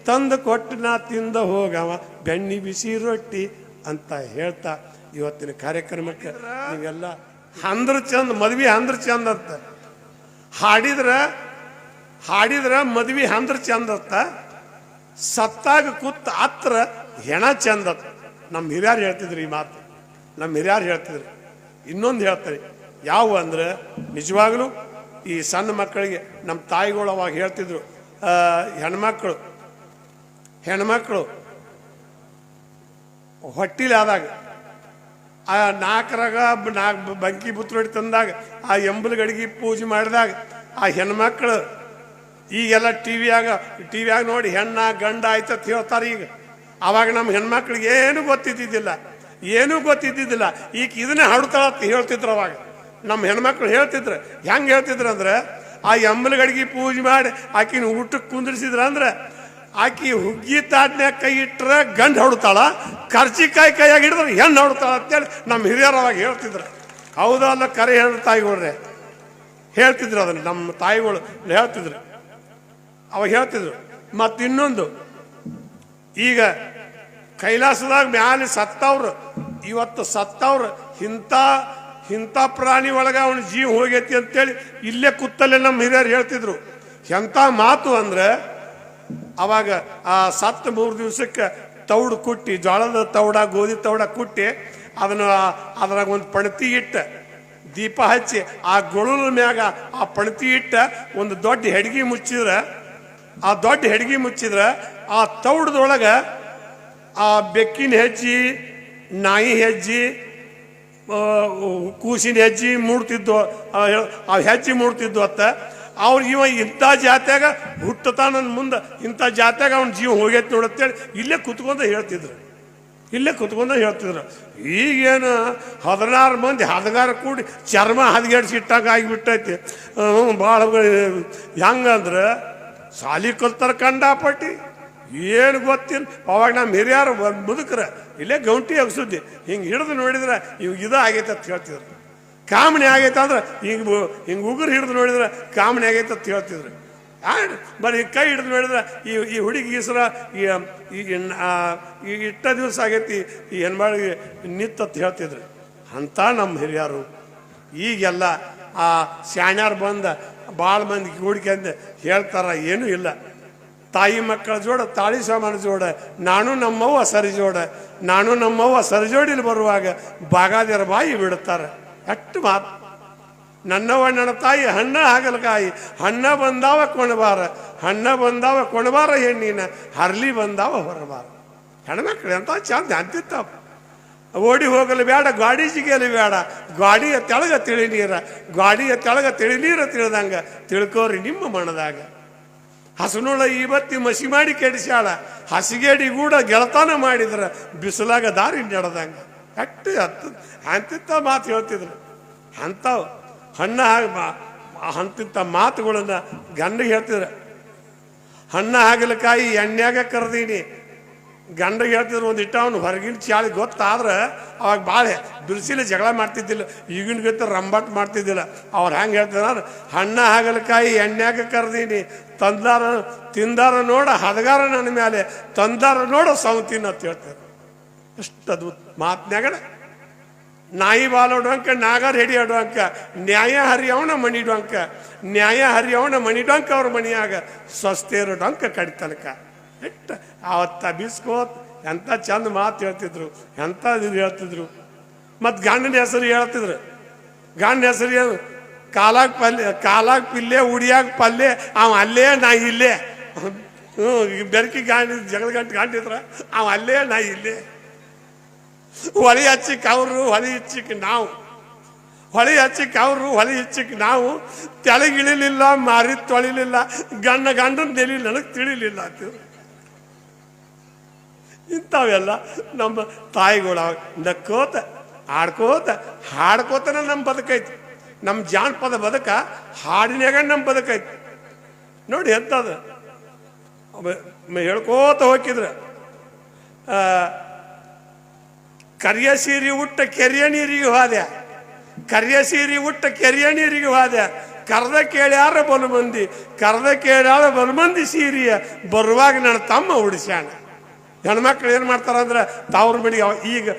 ತಂದು ಕೊಟ್ಟು ನಾ ತಿಂದ ಹೋಗವ, ಬೆಣ್ಣಿ ಬಿಸಿ ರೊಟ್ಟಿ ಅಂತ ಹೇಳ್ತಾ ಇವತ್ತಿನ ಕಾರ್ಯಕ್ರಮಕ್ಕೆ ನೀವೆಲ್ಲ ಅಂದ್ರ ಚಂದ, ಮದ್ವಿ ಅಂದ್ರ ಚಂದ ಅಂತ. ಹಾಡಿದ್ರ ಹಾಡಿದ್ರ ಮದ್ವಿ ಅಂದ್ರ ಚಂದ ಅಂತ. ಸತ್ತಾಗ ಕೂತ್ ಹತ್ರ ಹೆಣ ಚಂದ ನಮ್ಮ ಹಿರಿಯರು ಹೇಳ್ತಿದ್ರು ಈ ಮಾತು. ನಮ್ಮ ಹಿರಿಯಾರು ಹೇಳ್ತಿದ್ರು. ಇನ್ನೊಂದು ಹೇಳ್ತಾರೆ, ಯಾವ ಅಂದ್ರೆ ನಿಜವಾಗ್ಲೂ ಈ ಸಣ್ಣ ಮಕ್ಕಳಿಗೆ ನಮ್ಮ ತಾಯಿಗಳು ಅವಾಗ ಹೇಳ್ತಿದ್ರು ಹೆಣ್ಮಕ್ಳು ಹೆಣ್ಮಕ್ಳು, ಹೊಟ್ಟಿಲಿ ಆದಾಗ, ಆ ನಾಲ್ಕರಾಗ ನಾಲ್ಕು ಬಂಕಿ ಬುತ್ರೊಡಿ ತಂದಾಗ, ಆ ಎಂಬಲ್ ಗಡಿಗೆ ಪೂಜೆ ಮಾಡಿದಾಗ, ಆ ಹೆಣ್ಮಕ್ಳು ಈಗೆಲ್ಲ ಟಿ ವಿಯಾಗ ಟಿ ವಿಯಾಗ ನೋಡಿ ಹೆಣ್ಣ ಗಂಡ ಆಯ್ತತ್ ಹೇಳ್ತಾರೆ ಈಗ. ಅವಾಗ ನಮ್ಮ ಹೆಣ್ಮಕ್ಳಿಗೆ ಏನು ಗೊತ್ತಿದ್ದಿದ್ದಿಲ್ಲ. ಏನೂ ಗೊತ್ತಿದ್ದಿದ್ದಿಲ್ಲ. ಈಗ ಇದನ್ನೇ ಹಾಡ್ತಾಳ ಅಂತ ಹೇಳ್ತಿದ್ರು ಅವಾಗ. ನಮ್ಮ ಹೆಣ್ಮಕ್ಳು ಹೇಳ್ತಿದ್ರು. ಹೆಂಗೆ ಹೇಳ್ತಿದ್ರು ಅಂದ್ರೆ, ಆ ಎಂಬಲ್ ಗಡಿಗೆ ಪೂಜೆ ಮಾಡಿ ಆಕಿನ ಊಟಕ್ಕೆ ಕುಂದಿರ್ಸಿದ್ರ ಅಂದ್ರೆ, ಆಕಿ ಹುಗ್ಗಿ ತಾಟ್ನ್ಯಾಗ ಕೈ ಇಟ್ಟರೆ ಗಂಡು ಹೊಡ್ತಾಳ ಕರ್ಚಿಕಾಯಿ ಕೈಯಾಗಿ ಹಿಡಿದ್ರೆ ಹೆಣ್ಣು ಹೊಡ್ತಾಳ ಅಂತೇಳಿ ನಮ್ಮ ಹಿರಿಯರು ಅವಾಗ ಹೇಳ್ತಿದ್ರು. ಹೌದಾ ಅಲ್ಲ ಕರೆ ಹೇಳ ತಾಯಿಗಳ್ರೆ? ಹೇಳ್ತಿದ್ರು ಅದನ್ನ ನಮ್ಮ ತಾಯಿಗಳು ಹೇಳ್ತಿದ್ರು. ಅವಾಗ ಹೇಳ್ತಿದ್ರು. ಮತ್ತಿನ್ನೊಂದು, ಈಗ ಕೈಲಾಸದಾಗ ಮ್ಯಾಲೆ ಸತ್ತವ್ರು. ಇವತ್ತು ಸತ್ತವ್ರು. ಇಂಥ ಇಂಥ ಪ್ರಾಣಿ ಒಳಗ ಅವನ ಜೀವ ಹೋಗೈತಿ ಅಂತೇಳಿ ಇಲ್ಲೇ ಕುತ್ತಲ್ಲೇ ನಮ್ಮ ಹಿರಿಯರು ಹೇಳ್ತಿದ್ರು. ಎಂಥ ಮಾತು ಅಂದ್ರೆ, ಅವಾಗ ಆ ಸತ್ತ ಮೂರು ದಿವಸಕ್ಕೆ ತೌಡು ಕುಟ್ಟಿ ಜೋಳದ ತೌಡ, ಗೋಧಿ ತೌಡ ಕುಟ್ಟಿ, ಅದನ್ನ ಅದ್ರಾಗ ಒಂದು ಪಣತಿ ಇಟ್ಟ, ದೀಪ ಹಚ್ಚಿ, ಆ ಗೊಳಲ ಮ್ಯಾಗ ಆ ಪಣತಿ ಇಟ್ಟ, ಒಂದು ದೊಡ್ಡ ಹೆಡ್ಗಿ ಮುಚ್ಚಿದ್ರ. ಆ ದೊಡ್ಡ ಹೆಡ್ಗಿ ಮುಚ್ಚಿದ್ರ, ಆ ತೌಡದೊಳಗ ಆ ಬೆಕ್ಕಿನ ಹೆಜ್ಜೆ, ನಾಯಿ ಹೆಜ್ಜೆ ಕೂಸಿನ ಹೆಜ್ಜೆ ಮೂಡ್ತಿದ್ವು. ಆ ಹೆಜ್ಜೆ ಮೂಡ್ತಿದ್ವು ಅತ್ತ. ಅವ್ರು ಇವ ಇಂಥ ಜಾತ್ಯಾಗ ಹುಟ್ಟತಾನ ಮುಂದೆ ಇಂಥ ಜಾತ್ಯಾಗ ಅವ್ನ ಜೀವ ಹೋಗೈತೆ ನೋಡತ್ತೇಳಿ ಇಲ್ಲೇ ಕುತ್ಕೊಂಡು ಹೇಳ್ತಿದ್ರು. ಇಲ್ಲೇ ಕುತ್ಕೊಂಡು ಹೇಳ್ತಿದ್ರು. ಈಗೇನು ಹದಿನಾರು ಮಂದಿ ಹದಗಾರ ಕೂಡಿ ಚರ್ಮ ಹದಗೆಡ್ಸಿ ಇಟ್ಟಾಗ ಆಗಿಬಿಟ್ಟೈತಿ. ಭಾಳ ಹೆಂಗಂದ್ರೆ ಸಾಲಿ ಕಲ್ತಾರ ಕಂಡಾಪಟ್ಟಿ. ಏನು ಗೊತ್ತಿಲ್ಲ ಅವಾಗ ನಮ್ಮ ಹಿರಿಯರು ಮುದುಕ್ರ ಇಲ್ಲೇ ಗೌಂಟಿ ಅಗ್ಸುದ್ದಿ ಹಿಂಗೆ ಹಿಡಿದು ನೋಡಿದ್ರೆ ಇವಾಗ ಇದು ಆಗೈತೆ ಅಂತ ಹೇಳ್ತಿದ್ರು. ಕಾಮಣಿ ಆಗೈತೆ ಅಂದ್ರೆ ಹಿಂಗೆ ಹಿಂಗೆ ಉಗುರು ಹಿಡಿದು ನೋಡಿದ್ರೆ ಕಾಮಣಿ ಆಗೈತೆ ಅಂತ ಹೇಳ್ತಿದ್ರು. ಆ, ಬರೀ ಕೈ ಹಿಡಿದು ನೋಡಿದ್ರೆ ಈ ಈ ಹುಡುಗಿ ಈಸರ ಈ ಈ ಇಟ್ಟ ದಿವಸ ಆಗೈತಿ ಈ ಹೆಣ್ಮಳಿಗೆ ಅಂತ ಹೇಳ್ತಿದ್ರು. ಅಂತ ನಮ್ಮ ಹಿರಿಯರು. ಈಗೆಲ್ಲ ಆ ಶಾಣ್ಯಾರು ಬಂದ ಭಾಳ ಮಂದಿ ಕೂಡ್ಕೊಂಡು ಹೇಳ್ತಾರ ಏನೂ ಇಲ್ಲ. ತಾಯಿ ಮಕ್ಕಳ ಜೋಡ, ತಾಳಿ ಸಾಮಾನ ಜೋಡ, ನಾನು ನಮ್ಮವ್ವ ಸರಿ ಜೋಡ, ನಾನು ನಮ್ಮವ್ವ ಸರಿ ಜೋಡಿಲಿ ಬರುವಾಗ ಬಾಗಾದಿರ ಬಾಯಿ ಬಿಡುತ್ತಾರೆ ಅಷ್ಟು ಮಾತು. ನನ್ನವ ನನ್ನ ತಾಯಿ, ಹಣ್ಣ ಹಾಗಲಕಾಯಿ ಹಣ್ಣ ಬಂದಾವ ಕೊಣಬಾರ ಹಣ್ಣ ಬಂದಾವ ಕೊಣಬಾರ ಹೆಣ್ಣಿನ, ಹರ್ಲಿ ಬಂದಾವ ಹೊರಬಾರ. ಹೆಣ್ಮಕ್ಳು ಎಂತ ಚಂದ ಅಂತಿತ್ತವ. ಓಡಿ ಹೋಗಲು ಬೇಡ, ಗಾಡಿ ಜಿಗಿಯಲು ಬೇಡ, ಗಾಡಿಯ ತೆಳಗ ತಿಳಿ ನೀರ, ಗಾಡಿಯ ತೆಳಗ ತಿಳಿ ನೀರ ತಿಳಿದಂಗ ತಿಳ್ಕೋರಿ ನಿಮ್ಮ ಮನದಾಗ. ಹಸುನುಳ ಇವತ್ತಿ ಮಸಿ ಮಾಡಿ ಕೆಡಿಸ್ಯಾಳ. ಹಸಿಗೇಡಿ ಕೂಡ ಗೆಳತನ ಮಾಡಿದ್ರ ಬಿಸಿಲಾಗ ದಾರಿ ನಡೆದಂಗ. ಅಟ್ಟು ಹತ್ತ ಅಂತಿಂತ ಮಾತು ಹೇಳ್ತಿದ್ರು. ಅಂಥವು ಹಣ್ಣ ಅಂತಿಂತ ಮಾತುಗಳನ್ನ ಗಂಡ ಹೇಳ್ತಿದ್ರು. ಹಣ್ಣ ಹಾಗಲಕಾಯಿ ಎಣ್ಣೆಯಾಗ ಕರೆದೀನಿ. ಗಂಡಗೆ ಹೇಳ್ತಿದ್ರು ಒಂದು ಇಟ್ಟ ಅವ್ನು ಹೊರಗಿನ ಚಾಳಿ ಗೊತ್ತಾದ್ರೆ ಅವಾಗ ಭಾಳ ಬಿರುಸಿಲಿ ಜಗಳ ಮಾಡ್ತಿದ್ದಿಲ್ಲ. ಈಗಿನ ಗತಿ ರಂಬಾಟ್ ಮಾಡ್ತಿದ್ದಿಲ್ಲ. ಅವ್ರು ಹೆಂಗೆ ಹೇಳ್ತಾರೆ ಹಣ್ಣ ಹಾಗಲಕಾಯಿ ಎಣ್ಣೆಗೆ ಕರೆದೀನಿ. ತಂದಾರ, ತಿಂದಾರ ನೋಡ, ಹದಗಾರ ನನ್ನ ಮೇಲೆ ತಂದಾರ ನೋಡ ಸೌತಿನ ಅಂತ ಹೇಳ್ತಾರೆ ಎಷ್ಟು ಅದ್ಭುತ ಮಾತ್ನ್ಯಾಗಣ ನಾಯಿ ಬಾಲೋಡುವಂಕ ನಾಗರ್ ಹೆಡಿ ಆಡುವಂಕ ನ್ಯಾಯ ಹರಿಯವನ ಮಣಿಡುವಂಕ ನ್ಯಾಯ ಹರಿಯವನ ಮಣಿಡುವಂಕ ಅವ್ರ ಮನಿಯಾಗ ಸ್ವಸ್ಥೇರು ಡೊಂಕ ಕಡಿತನಕ ಎಷ್ಟ ಅವತ್ತ ಬಿಸ್ಕೋತ್ ಎಂತ ಚಂದ ಮಾತು ಹೇಳ್ತಿದ್ರು, ಎಂತ ಇದು ಹೇಳ್ತಿದ್ರು. ಮತ್ತು ಗಂಡನ ಹೆಸರು ಹೇಳ್ತಿದ್ರು. ಗಂಡನ ಹೆಸರು ಏನು? ಕಾಲಾಗ ಪಲ್ಯ, ಕಾಲಾಗ ಪಿಲ್ಲೆ ಉಡಿಯಾಗ ಪಲ್ಯ, ಅವ ಅಲ್ಲೇ ನಾ ಇಲ್ಲೇ. ಹ್ಞೂ ಬೆರಕಿ ಗಾಂಡಿ, ಜಗಳ ಗಂಟು ಗಾಂಡಿದ್ರ, ಅವ ಅಲ್ಲೇ ನಾ ಇಲ್ಲೇ. ಹೊಳಿ ಹಚ್ಚಿಕ್ ಅವರು ಹೊಳಿ ಹಚ್ಚಿಕ್ ನಾವು. ಹೊಳಿ ಹಚ್ಚಿಕ್ ಅವರು ಹೊಳಿ ಹಚ್ಚಿಕ್ ನಾವು. ತೆಳಗಿಳಿಲಿಲ್ಲ ಮಾರಿ ತೊಳಿಲಿಲ್ಲ. ಗಂಡ ಗಂಡನ ನೆಲಿ ನನಗೆ ತಿಳಿಲಿಲ್ಲ ಅಂತ ಇಂಥವೆಲ್ಲ ನಮ್ಮ ತಾಯಿಗಳು ನಕ್ಕೋತ, ಆಡ್ಕೋತ, ಹಾಡ್ಕೋತನ ನಮ್ಮ ಬದುಕೈತಿ ನಮ್ಮ ಜಾನಪದ ಬದುಕ ಹಾಡಿನಾಗ ನಮ್ಮ ಬದುಕೈತಿ ನೋಡಿ ಎಂಥದ್ದು. ಹೇಳ್ಕೋತ ಹೋಗಿದ್ರೆ ಕರಿಯ ಸೀರಿ ಉಟ್ಟ ಕೆರೆಯ ನೀರಿಗೆ ಹೋದೆ. ಕರಿಯ ಸೀರಿ ಉಟ್ಟ ಕೆರೆಯ ನೀರಿಗೆ ಹೋದೆ. ಕರ್ದ ಕೇಳ್ಯಾರ ಬಲು ಮಂದಿ ಕರ್ದ ಕೇಳ್ಯಾರ ಬಲು ಮಂದಿ ಸೀರಿಯ ಬರುವಾಗ ನನ್ನ ತಮ್ಮ ಉಡಿಸ್ಯಾಣ ಹೆಣ್ಮಕ್ಳು ಏನು ಮಾಡ್ತಾರಂದ್ರೆ ತಾವ್ರ ಅವ- ಈಗ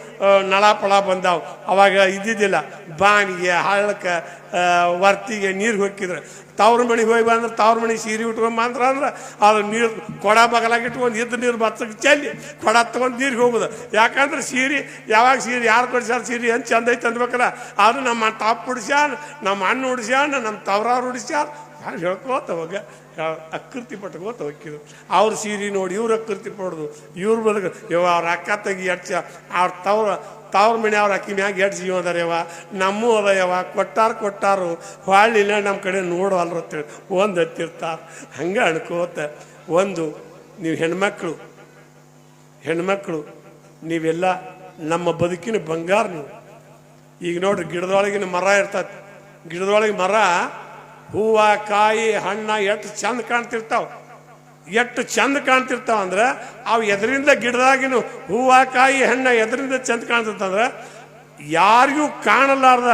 ನಳ ಪಳ ಬಂದಾವ. ಅವಾಗ ಇದ್ದಿದ್ದಿಲ್ಲ. ಬಾಣಿಗೆ ಹಳ್ಳಕ್ಕೆ ವರ್ತಿಗೆ ನೀರು ಹೊಕ್ಕಿದ್ರೆ. ತವ್ರ ಮನೆಗೆ ಹೋಗಿ ಬಂದ್ರೆ ತವ್ರ ಮನೆಗೆ ಸೀರೆ ಉಟ್ಕೊಂಡು ಬಂದ್ರ ಅಂದ್ರೆ ಅದು ನೀರು ಕೊಡ ಬಗಲಾಗಿ ಇಟ್ಕೊಂಡು ಇದ್ದ ನೀರು ಬತ್ತಕ್ಕೆ ಚೆಲ್ಲಿ ಕೊಡ ತಗೊಂಡು ನೀರಿಗೆ ಹೋಗುದು. ಯಾಕಂದ್ರೆ ಸೀರೆ, ಯಾವಾಗ ಸೀರೆ, ಯಾರು ಕೊಡಿಸ್ಯಾರ ಸೀರೆ ಏನು ಚಂದ ಐತೆ ಅಂದ್ಬೇಕಲ್ಲ. ಆದ್ರೆ ನಮ್ಮ ತಾಪ್ ಉಡಿಸ್ಯಾನ, ನಮ್ಮ ಅಣ್ಣ ಉಡಿಸ್ಯಾನ, ನಮ್ಮ ತವ್ರಾರು ಉಡಿಸ್ಯಾರ. ಯಾರು ಹೇಳ್ಕೋತ ಹೋಗ ಅಕೃತಿ ಪಟ್ಕೋತ ಹೋಗಿದ್ರು ಅವ್ರ ಸೀರೆ ನೋಡಿ ಇವ್ರು ಅಕೃತಿ ಪಡೋದು, ಇವ್ರು ಬದುಕ. ಇವ ಅವ್ರ ಅಕ್ಕ ತೆಗಿ ಎಡ್ಚ, ಅವ್ರ ತವ್ರ ತವ್ರ ಮನೆ ಅವ್ರ ಅಕ್ಕಿ ಮ್ಯಾಗ ಎಡ್ ಜೀವ ಅದಾರ ಯವ ನಮ್ಮೂ ಅದ ಯವ ಕೊಟ್ಟಾರ ಕೊಟ್ಟಾರು ಹೊಳ್ಳಿಲ್ಲ ನಮ್ಮ ಕಡೆ ನೋಡವಲ್ರು ಅಂತೇಳಿ ಒಂದು ಹತ್ತಿರ್ತಾರೆ. ಹಂಗೆ ಅಣ್ಕೋತ ಒಂದು, ನೀವು ಹೆಣ್ಮಕ್ಳು ಹೆಣ್ಮಕ್ಳು, ನೀವೆಲ್ಲ ನಮ್ಮ ಬದುಕಿನ ಬಂಗಾರ ನೀವು. ಈಗ ನೋಡ್ರಿ, ಗಿಡದೊಳಗಿನ ಮರ ಇರ್ತೈತಿ. ಗಿಡದೊಳಗೆ ಮರ ಹೂವ, ಕಾಯಿ, ಹಣ್ಣ, ಎಷ್ಟು ಚಂದ ಕಾಣ್ತಿರ್ತಾವ. ಎಷ್ಟು ಚಂದ ಕಾಣ್ತಿರ್ತಾವ ಅಂದ್ರೆ ಅವು ಎದರಿಂದ ಗಿಡದಾಗಿನ ಹೂವ, ಕಾಯಿ, ಹಣ್ಣ ಎದರಿಂದ ಚಂದ ಕಾಣ್ತಿರ್ತಂದ್ರೆ ಯಾರಿಗೂ ಕಾಣಲಾರ್ದ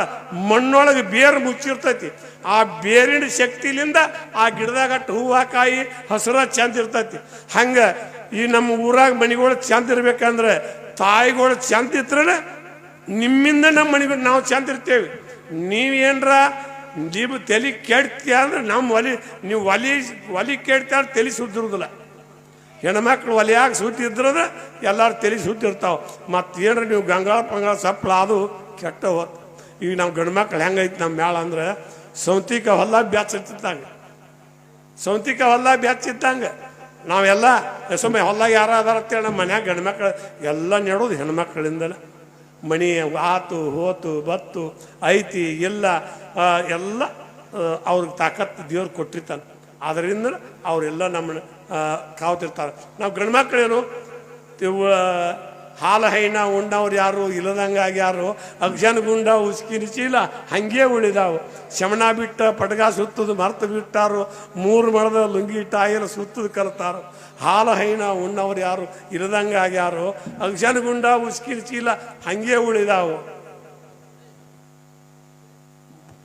ಮಣ್ಣೊಳಗೆ ಬೇರು ಮುಚ್ಚಿರ್ತೈತಿ. ಆ ಬೇರಿನ ಶಕ್ತಿಲಿಂದ ಆ ಗಿಡದಾಗ ಅಟ್ಟು ಹೂವ, ಕಾಯಿ, ಹಸಿರ ಚಂದ ಇರ್ತೈತಿ. ಹಂಗ ಈ ನಮ್ಮ ಊರಾಗ ಮನೆಗಳು ಚಂದ ಇರ್ಬೇಕಂದ್ರೆ ತಾಯಿಗಳು ಚಂದ ಇದ್ರೆ ನಿಮ್ಮಿಂದ ನಮ್ಮ ಮನೆಗಳು ನಾವು ಚಂದ ಇರ್ತೇವೆ. ನೀವೇನ್ರ ನೀವು ತಲೆ ಕೆಡ್ತೀಯ ಅಂದ್ರೆ ನಮ್ಮ ಒಲಿ, ನೀವು ಒಲಿ ಒಲಿ ಕೆಡ್ತಾ ತಲೆ ಸುದ್ದಿರುದಿಲ್ಲ. ಹೆಣ್ಮಕ್ಳು ಒಲೆಯಾಗ ಸುತ್ತಿದ್ರದ ಎಲ್ಲಾರು ತಲೆ ಸುದ್ದಿರ್ತಾವೆ. ಮತ್ತು ಏನ್ರ ನೀವು ಗಂಗಾಳ ಪಂಗಳ ಸಪ್ಲ ಅದು ಕೆಟ್ಟ ಹೋತ್ ಈಗ ನಮ್ಮ ಗಂಡ್ಮಕ್ಳು ಹೆಂಗೈತೆ ನಮ್ಮ ಮೇಳ ಅಂದ್ರೆ ಸೌಂತಿಕ ಹೊಲ ಬ್ಯಾಚಿತ್ತಂಗ ಸೌಂತಿಕ ಹೊಲ ಬ್ಯಾಚಿತ್ತಂಗ ನಾವೆಲ್ಲ ಸುಮ್ಮನೆ ಹೊಲ ಯಾರ ಅದಾರ ಅಂತೇಳಿ ನಮ್ಮ ಮನ್ಯಾಗ ಗಂಡ್ಮಕ್ಳು ಎಲ್ಲ ನೆಡೋದು ಹೆಣ್ಮಕ್ಳಿಂದಲೇ ಮಣಿ ಆತು ಹೋತು ಬತ್ತು ಐತಿ ಎಲ್ಲ ಆ, ಅವ್ರಿಗೆ ತಾಕತ್ತು ದೇವ್ರು ಕೊಟ್ಟಿರ್ತಾನೆ. ಅದರಿಂದ ಅವರೆಲ್ಲ ನಮ್ಮನ್ನ ಕಾವುತಿರ್ತಾರೆ. ನಾವು ಗಂಡ್ಮಕ್ಳೇನು ಇವ ಹಾಲ ಹೈನ ಉಂಡವ್ರು ಯಾರು ಇಲ್ಲದಂಗಾಗಿ ಯಾರು ಅಗ್ಜನ ಗುಂಡ, ಉಸ್ಕಿನ ಚೀಲ, ಹಂಗೆ ಉಳಿದಾವು. ಶಮಣ ಬಿಟ್ಟ, ಪಟಗ ಸುತ್ತದು, ಮರ್ತು ಬಿಟ್ಟಾರು. ಮೂರು ಮಳದ ಲುಂಗಿ ಟಾಯರ್ ಸುತ್ತದು ಕಲ್ತಾರು. ಹಾಲ ಹೈನ ಉಣ್ಣವ್ರು ಯಾರು ಇಲ್ಲದಂಗಾಗಿ ಯಾರು ಅಗ್ಜನ ಗುಂಡ, ಉಸ್ಕಿನ ಚೀಲ, ಹಂಗೆ ಉಳಿದಾವು.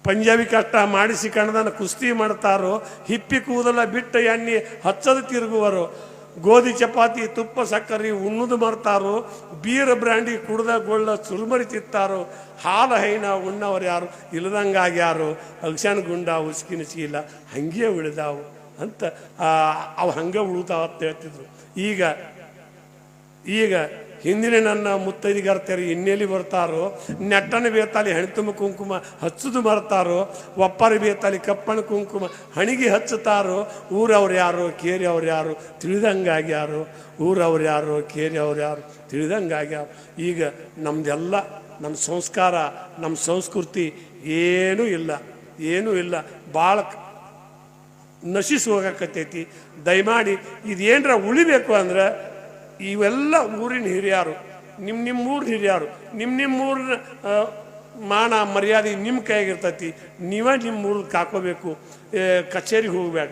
ಪಂಜಾಬಿ ಕಷ್ಟ ಮಾಡಿಸಿ ಕಣದನ ಕುಸ್ತಿ ಮಾಡ್ತಾರೋ. ಹಿಪ್ಪಿ ಕೂದಲ ಬಿಟ್ಟ ಎಣ್ಣೆ ಹಚ್ಚದು ತಿರುಗುವರು. ಗೋಧಿ ಚಪಾತಿ, ತುಪ್ಪ, ಸಕ್ಕರೆ ಉಣ್ಣುದು ಮರ್ತಾರೋ, ಬೀರ ಬ್ರ್ಯಾಂಡಿ ಕುಡ್ದ ಗೊಳ್ಳ ಸುರುಮರಿ ತಿತ್ತಾರೋ ಹಾಲ ಹೈನ ಉಣ್ಣವ್ರು ಯಾರು? ಇಲ್ಲದಂಗಾಗ್ಯಾರು ಅಗ್ಸನ್ ಗುಂಡ ಉಸ್ಕಿನ ಚೀಲ ಹಂಗೆ ಉಳಿದಾವು ಅಂತ ಅವು ಹಂಗೆ ಉಳಿತಾವ ಅಂತ ಹೇಳ್ತಿದ್ರು. ಈಗ ಈಗ ಹಿಂದಿನ ನನ್ನ ಮುತ್ತೈದಿಗರ್ತೆಯರು ಇನ್ನೆಲ್ಲಿ ಬರ್ತಾರೋ, ನೆಟ್ಟನ ಬೇತಾಲಿ ಹೆಣ್ತುಮ ಕುಂಕುಮ ಹಚ್ಚುದು ಬರ್ತಾರೋ ಒಪ್ಪರ ಬೇತಾಲಿ ಕಪ್ಪಣ ಕುಂಕುಮ ಹಣಿಗೆ ಹಚ್ಚುತ್ತಾರೋ, ಊರವ್ರು ಯಾರು ಕೇರಿ ಅವ್ರು ಯಾರು, ತಿಳಿದಂಗಾಗಿ ಯಾರು, ಊರವ್ರು ಯಾರು ಕೇರಿ ಅವ್ರು ಯಾರು, ತಿಳಿದಂಗಾಗಿ ಈಗ ನಮ್ದೆಲ್ಲ, ನಮ್ಮ ಸಂಸ್ಕಾರ, ನಮ್ಮ ಸಂಸ್ಕೃತಿ ಏನೂ ಇಲ್ಲ ಏನೂ ಇಲ್ಲ. ಭಾಳ ನಶಿಸಿ ಹೋಗಕತ್ತೈತಿ. ದಯಮಾಡಿ ಇದೇನರ ಉಳಿಬೇಕು ಅಂದ್ರೆ ಇವೆಲ್ಲ ಊರಿನ ಹಿರಿಯರು ನಿಮ್ಮ ನಿಮ್ಮ ಊರಿನ ಹಿರಿಯರು ನಿಮ್ಮ ನಿಮ್ಮ ಊರ ಮಾನ ಮರ್ಯಾದೆ ನಿಮ್ಮ ಕೈಯಾಗಿರ್ತೈತಿ, ನೀವೇ ನಿಮ್ಮ ಊರಿಗೆ ಕಾಕೋಬೇಕು. ಕಚೇರಿಗೆ ಹೋಗ್ಬೇಡ.